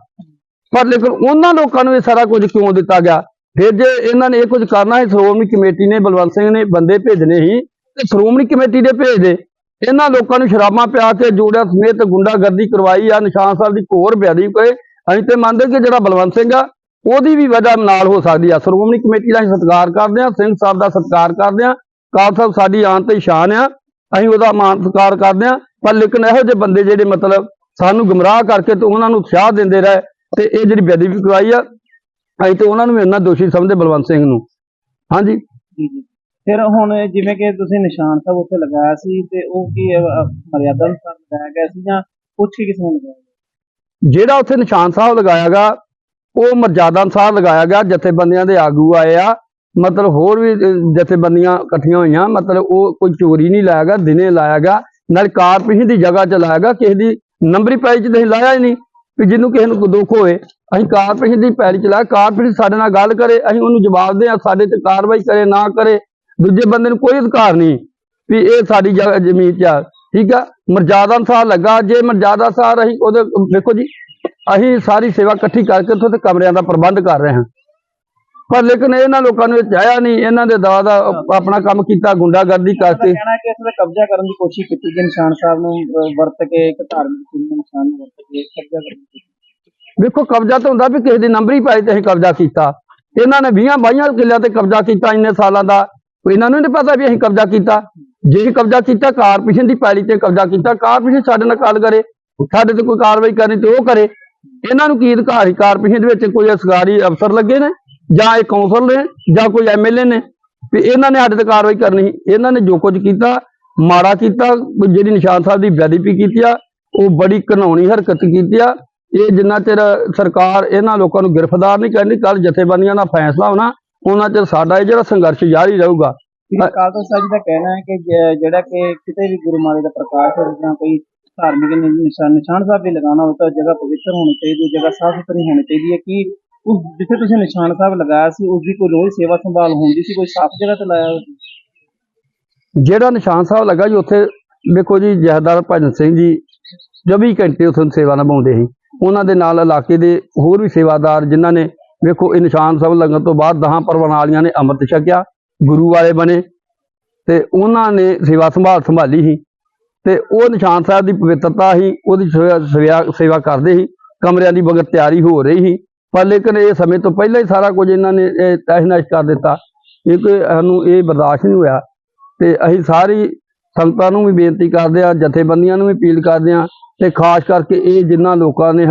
ਪਰ ਲੇਕਿਨ ਉਹਨਾਂ ਲੋਕਾਂ ਨੂੰ ਇਹ ਸਾਰਾ ਕੁਝ ਕਿਉਂ ਦਿੱਤਾ ਗਿਆ? ਫਿਰ ਜੇ ਇਹਨਾਂ ਨੇ ਇਹ ਕੁਝ ਕਰਨਾ ਹੈ, ਸ਼੍ਰੋਮਣੀ ਕਮੇਟੀ ਨੇ ਬਲਵੰਤ ਸਿੰਘ ਨੇ ਬੰਦੇ ਭੇਜਣੇ ਹੀ ਤੇ ਸ਼੍ਰੋਮਣੀ ਕਮੇਟੀ ਦੇ ਭੇਜਦੇ। ਇਹਨਾਂ ਲੋਕਾਂ ਨੂੰ ਸ਼ਰਾਬਾਂ ਪਿਆ ਕੇ ਜੋੜਿਆ ਸਮੇਤ ਗੁੰਡਾਗਰਦੀ ਕਰਵਾਈ ਆ, ਨਿਸ਼ਾਨ ਸਾਹਿਬ ਦੀ ਘੋਰ ਬਿਆਦੀ ਕੋਈ ਅਸੀਂ ਤੇ ਮੰਨਦੇ ਕਿ ਜਿਹੜਾ ਬਲਵੰਤ ਸਿੰਘ ਆ, ਉਹਦੀ ਵੀ ਵਜ੍ਹਾ ਨਾਲ ਹੋ ਸਕਦੀ ਆ। ਸ਼੍ਰੋਮਣੀ ਕਮੇਟੀ ਦਾ ਅਸੀਂ ਸਤਿਕਾਰ ਕਰਦੇ ਆ, ਸਿੰਘ ਸਾਹਿਬ ਦਾ ਸਤਿਕਾਰ ਕਰਦੇ ਆ, ਕਾਲ ਸਾਹਿਬ ਸਾਡੀ ਆਨ ਤੇ ਸ਼ਾਨ ਆ। ਅਸੀਂ ਉਹਦਾ ਮਾਨ ਸਤਿਕਾਰ ਕਰਦੇ ਆ। ਪਰ ਲੇਕਿਨ ਇਹੋ ਜਿਹੇ ਬੰਦੇ ਜਿਹੜੇ ਮਤਲਬ ਸਾਨੂੰ ਗੁੰਮਰਾਹ ਕਰਕੇ ਤੇ ਉਹਨਾਂ ਨੂੰ ਉਤਸ਼ਾਹ ਦਿੰਦੇ ਰਹੇ, ਤੇ ਇਹ ਜਿਹੜੀ ਬੇਅਦਬੀ ਕਰਵਾਈ ਆ ਅਸੀਂ ਤੇ ਉਹਨਾਂ ਨੂੰ ਵੀ ਉਹਨਾਂ ਦੋਸ਼ੀ ਸਮਝਦੇ ਬਲਵੰਤ ਸਿੰਘ ਨੂੰ। ਹਾਂਜੀ। ਜੀ ਜੀ। ਫਿਰ ਹੁਣ ਜਿਵੇਂ ਕਿ ਤੁਸੀਂ ਨਿਸ਼ਾਨ ਸਾਹਿਬ ਉੱਥੇ ਲਗਾਇਆ ਸੀ ਤੇ ਉਹ ਕੀ ਅਹ, ਅਹ, ਮਰਿਆਦਾ ਅਨੁਸਾਰ ਲਗਾਇਆ ਗਿਆ ਸੀ ਜਾਂ ਪੁੱਛ ਕੇ ਕਿਸੇ ਨੂੰ ਲਗਾਇਆ ਗਿਆ? ਜਿਹੜਾ ਉੱਥੇ ਨਿਸ਼ਾਨ ਸਾਹਿਬ ਲਗਾਇਆਗਾ ਉਹ ਮਰਜ਼ਾਦਾ ਅਨੁਸਾਰ ਲਗਾਇਆ ਗਿਆ ਜਥੇਬੰਦੀਆਂ ਦੇ ਆਗੂ ਆਏ ਆ। ਮਤਲਬ ਹੋਰ ਵੀ ਅਹ, ਜਥੇਬੰਦੀਆਂ ਇਕੱਠੀਆਂ ਹੋਈਆਂ ਮਤਲਬ ਉਹ ਕੋਈ ਚੋਰੀ ਨਹੀਂ ਲਾਇਆ ਗਿਆ ਦਿਨੇ ਲਾਇਆ ਗਿਆ ਨਾਲ ਕਾਰਪੋਰੇਸ਼ਨ ਦੀ ਜਗ੍ਹਾ 'ਚ ਲਾਇਆ ਗਿਆ ਕਿਸੇ ਦੀ ਨੰਬਰੀ ਪੈਜ 'ਚ ਨਹੀਂ ਲਾਇਆ ਹੀ ਨਹੀਂ ਵੀ ਜਿਹਨੂੰ ਕਿਸੇ ਨੂੰ ਕੋਈ ਦੁੱਖ ਹੋਏ ਅਸੀਂ ਕਾਰਪੋਰੇਸ਼ਨ ਦੀ ਪੈਜ 'ਚ ਲਾਇਆ ਕਾਰਪੋਰੇਸ਼ਨ ਸਾਡੇ ਨਾਲ ਗੱਲ ਕਰੇ ਅਸੀਂ ਉਹਨੂੰ ਜਵਾਬ ਦੇ ਸਾਡੇ ਤੇ ਕਾਰਵਾਈ ਕਰੇ ਨਾ ਕਰੇ ਦੂਜੇ ਬੰਦੇ ਨੂੰ ਕੋਈ ਅਧਿਕਾਰ ਨਹੀਂ ਵੀ ਇਹ ਸਾਡੀ ਜ਼ਮੀਨ 'ਚ ਆ। ਠੀਕ ਆ? ਮਰਜ਼ਾਦਾ ਅਨੁਸਾਰ ਲੱਗਾ ਜੇ ਮਰਜ਼ਾਦਾ ਅਨੁਸਾਰ ਅਸੀਂ ਉਹਦੇ ਵੇਖੋ ਜੀ ਅਸੀਂ ਸਾਰੀ ਸੇਵਾ ਇਕੱਠੀ ਕਰਕੇ ਉੱਥੇ ਤੇ ਕਮਰਿਆਂ ਦਾ ਪ੍ਰਬੰਧ ਕਰ ਰਹੇ ਹਾਂ। ਪਰ ਲੇਕਿਨ ਇਹਨਾਂ ਲੋਕਾਂ ਨੂੰ ਇਹ ਚਾਹਿਆ ਨਹੀਂ ਇਹਨਾਂ ਦੇ ਦਵਾ ਦਾ ਆਪਣਾ ਕੰਮ ਕੀਤਾ ਗੁੰਡਾਗਰਦੀ ਕਰਕੇ। ਕਹਿਣਾ ਕਿ ਇਸ ਕਬਜ਼ਾ ਕਰਨ ਦੀ ਕੋਸ਼ਿਸ਼ ਕੀਤੀ ਗਈ ਨਿਸ਼ਾਨ ਸਾਹਿਬ ਨੂੰ ਵਰਤ ਕੇ ਇੱਕ ਧਾਰਮਿਕ ਦੇ ਨਿਸ਼ਾਨ ਨੂੰ ਵਰਤ ਕੇ ਕਬਜ਼ਾ ਕਰਨ ਦੀ ਵੇਖੋ ਕਬਜ਼ਾ ਤਾਂ ਹੁੰਦਾ ਵੀ ਕਿਸੇ ਦੀ ਨੰਬਰੀ ਪਾਈ ਤੇ ਅਸੀਂ ਕਬਜ਼ਾ ਕੀਤਾ। ਇਹਨਾਂ ਨੇ 20 ਬਾਈਆਂ ਕਿੱਲਿਆਂ ਤੇ ਕਬਜ਼ਾ ਕੀਤਾ ਇੰਨੇ ਸਾਲਾਂ ਦਾ। ਇਹਨਾਂ ਨੂੰ ਨਹੀਂ ਪਤਾ ਵੀ ਅਸੀਂ ਕਬਜ਼ਾ ਕੀਤਾ। ਜੇ ਕਬਜ਼ਾ ਕੀਤਾ, ਕਾਰਪੋਰੇਸ਼ਨ ਦੀ ਪੈਲੀ ਤੇ ਕਬਜ਼ਾ ਕੀਤਾ। ਕਾਰਪੋਰੇਸ਼ਨ ਸਾਡੇ ਨਾਲ ਗੱਲ ਕਰੇ, ਸਾਡੇ ਤੇ ਕੋਈ ਕਾਰਵਾਈ ਕਰਨੀ ਤੇ ਉਹ ਕਰੇ। ਇਹਨਾਂ ਨੂੰ ਕੀ ਅਧਿਕਾਰ ਹੈ ਕਾਰਪੋਰੇਸ਼ਨ ਦੇ ਵਿੱਚ ਕੋਈ ਸਰਕਾਰੀ ਅਫਸਰ ਲੱਗੇ ਨੇ ਜਾਂ ਇਹ ਕੌਂਸਲ ਨੇ ਜਾਂ ਕੋਈ ਐਮਐਲਏ ਨੇ? ਵੀ ਇਹਨਾਂ ਨੇ ਸਾਡੇ ਤੇ ਕਾਰਵਾਈ ਕਰਨੀ ਇਹਨਾਂ ਨੇ ਜੋ ਕੁਝ ਕੀਤਾ, ਮਾੜਾ ਕੀਤਾ ਜਿਹੜੀ ਨਿਸ਼ਾਨ ਸਾਹਿਬ ਦੀ ਬੇਅਦਬੀ ਕੀਤੀ ਆ, ਉਹ ਬੜੀ ਘਿਨਾਉਣੀ ਹਰਕਤ ਕੀਤੀ ਆ। ਇਹ ਜਿੰਨਾ ਚਿਰ ਸਰਕਾਰ ਇਹਨਾਂ ਲੋਕਾਂ ਨੂੰ ਗ੍ਰਿਫਤਾਰ ਨਹੀਂ ਕਰਨੀ ਕੱਲ ਜਥੇਬੰਦੀਆਂ ਦਾ ਫੈਸਲਾ ਹੋਣਾ ਉਹਨਾਂ ਚਿਰ ਸਾਡਾ ਇਹ ਜਿਹੜਾ ਸੰਘਰਸ਼ ਜਾਰੀ ਰਹੂਗਾ ਅਕਾਲ ਤਖਤ ਸਾਹਿਬ ਦਾ ਕਹਿਣਾ ਹੈ ਕਿ ਜਿਹੜਾ ਕਿ ਕਿਤੇ ਵੀ ਗੁਰੂ ਮਹਾਰਾਜ ਦਾ ਪ੍ਰਕਾਸ਼ ਹੋਵੇ ਜਾਂ ਕੋਈ ਧਾਰਮਿਕ ਨਿਸ਼ਾਨ ਨਿਸ਼ਾਨ ਸਾਹਿਬ ਵੀ ਲਗਾਉਣਾ ਹੋਵੇ ਤਾਂ ਜਗ੍ਹਾ ਪਵਿੱਤਰ ਹੋਣੀ ਚਾਹੀਦੀ ਹੈ ਜਗ੍ਹਾ ਸਾਫ਼ ਸੁਥਰੀ ਹੋਣੀ ਚਾਹੀਦੀ ਹੈ ਕਿ ਉਸ ਜਿੱਥੇ ਤੁਸੀਂ ਨਿਸ਼ਾਨ ਸਾਹਿਬ ਲਗਾਇਆ ਸੀ ਉਸ ਦੀ ਕੋਈ ਰੋਜ਼ ਸੇਵਾ ਸੰਭਾਲ ਹੁੰਦੀ ਸੀ ਕੋਈ ਸਾਫ਼ ਜਗ੍ਹਾ ਤੇ ਲਾਇਆ? ਜਿਹੜਾ ਨਿਸ਼ਾਨ ਸਾਹਿਬ ਲੱਗਾ ਜੀ ਉੱਥੇ ਵੇਖੋ ਜੀ ਜਹਦਾਰ ਭਜਨ ਸਿੰਘ ਜੀ 24 ਘੰਟੇ ਉੱਥੇ ਸੇਵਾ ਨਿਭਾਉਂਦੇ ਸੀ ਉਹਨਾਂ ਦੇ ਨਾਲ ਇਲਾਕੇ ਦੇ ਹੋਰ ਵੀ ਸੇਵਾਦਾਰ ਜਿਨ੍ਹਾਂ ਨੇ ਵੇਖੋ ਇਹ ਨਿਸ਼ਾਨ ਸਾਹਿਬ ਲੱਗਣ ਤੋਂ ਬਾਅਦ ਦਹਾਂ ਪਰਵਾਨਾਲੀਆਂ ਨੇ ਅੰਮ੍ਰਿਤ ਛਕਿਆ, ਗੁਰੂ ਵਾਲੇ ਬਣੇ ਤੇ ਉਹਨਾਂ ਨੇ ਸੇਵਾ ਸੰਭਾਲ ਸੰਭਾਲੀ ਸੀ ਤੇ ਉਹ ਨਿਸ਼ਾਨ ਸਾਹਿਬ ਦੀ ਪਵਿੱਤਰਤਾ ਹੀ ਉਹਦੀ ਸੇਵਾ- ਸੇਵਾ ਕਰਦੇ ਸੀ, ਕਮਰਿਆਂ ਦੀ ਬਗਤ ਤਿਆਰੀ ਹੋ ਰਹੀ ਸੀ, ਪਰ ਲੇਕਿਨ ਇਹ ਸਮੇਂ ਤੋਂ ਪਹਿਲਾਂ ਹੀ ਸਾਰਾ ਕੁਝ ਇਹਨਾਂ ਨੇ ਇਹ ਤਹਿਸ-ਨਹਿਸ ਕਰ ਦਿੱਤਾ, ਕਿਉਂਕਿ ਸਾਨੂੰ ਇਹ ਬਰਦਾਸ਼ਤ ਨਹੀਂ ਹੋਇਆ ਤੇ ਅਸੀਂ ਸਾਰੀ ਸੰਗਤਾਂ ਨੂੰ ਵੀ ਬੇਨਤੀ ਕਰਦੇ ਆ ਜਥੇਬੰਦੀਆਂ ਨੂੰ ਵੀ ਅਪੀਲ ਕਰਦੇ ਆ ਤੇ ਖਾਸ ਕਰਕੇ ਇਹ ਜਿਨ੍ਹਾਂ ਲੋਕਾਂ ਨੇ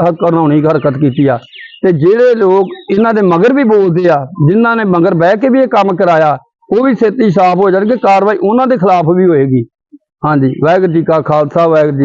ਕਰਨਾਉਣੀ ਹਰਕਤ ਕੀਤੀ ਆ, ਤੇ ਜਿਹੜੇ ਲੋਕ ਇਹਨਾਂ ਦੇ ਮਗਰ ਵੀ ਬੋਲਦੇ ਆ, ਜਿਨ੍ਹਾਂ ਨੇ ਮਗਰ ਬਹਿ ਕੇ ਵੀ ਇਹ ਕੰਮ ਕਰਾਇਆ, ਉਹ ਵੀ ਛੇਤੀ ਸਾਫ਼ ਹੋ ਜਾਣਗੇ, ਕਾਰਵਾਈ ਉਹਨਾਂ ਦੇ ਖਿਲਾਫ ਵੀ ਹੋਏਗੀ। ਹਾਂਜੀ, ਵਾਹਿਗੁਰੂ ਜੀ ਕਾ ਖਾਲਸਾ, ਵਾਹਿਗੁਰੂ ਜੀ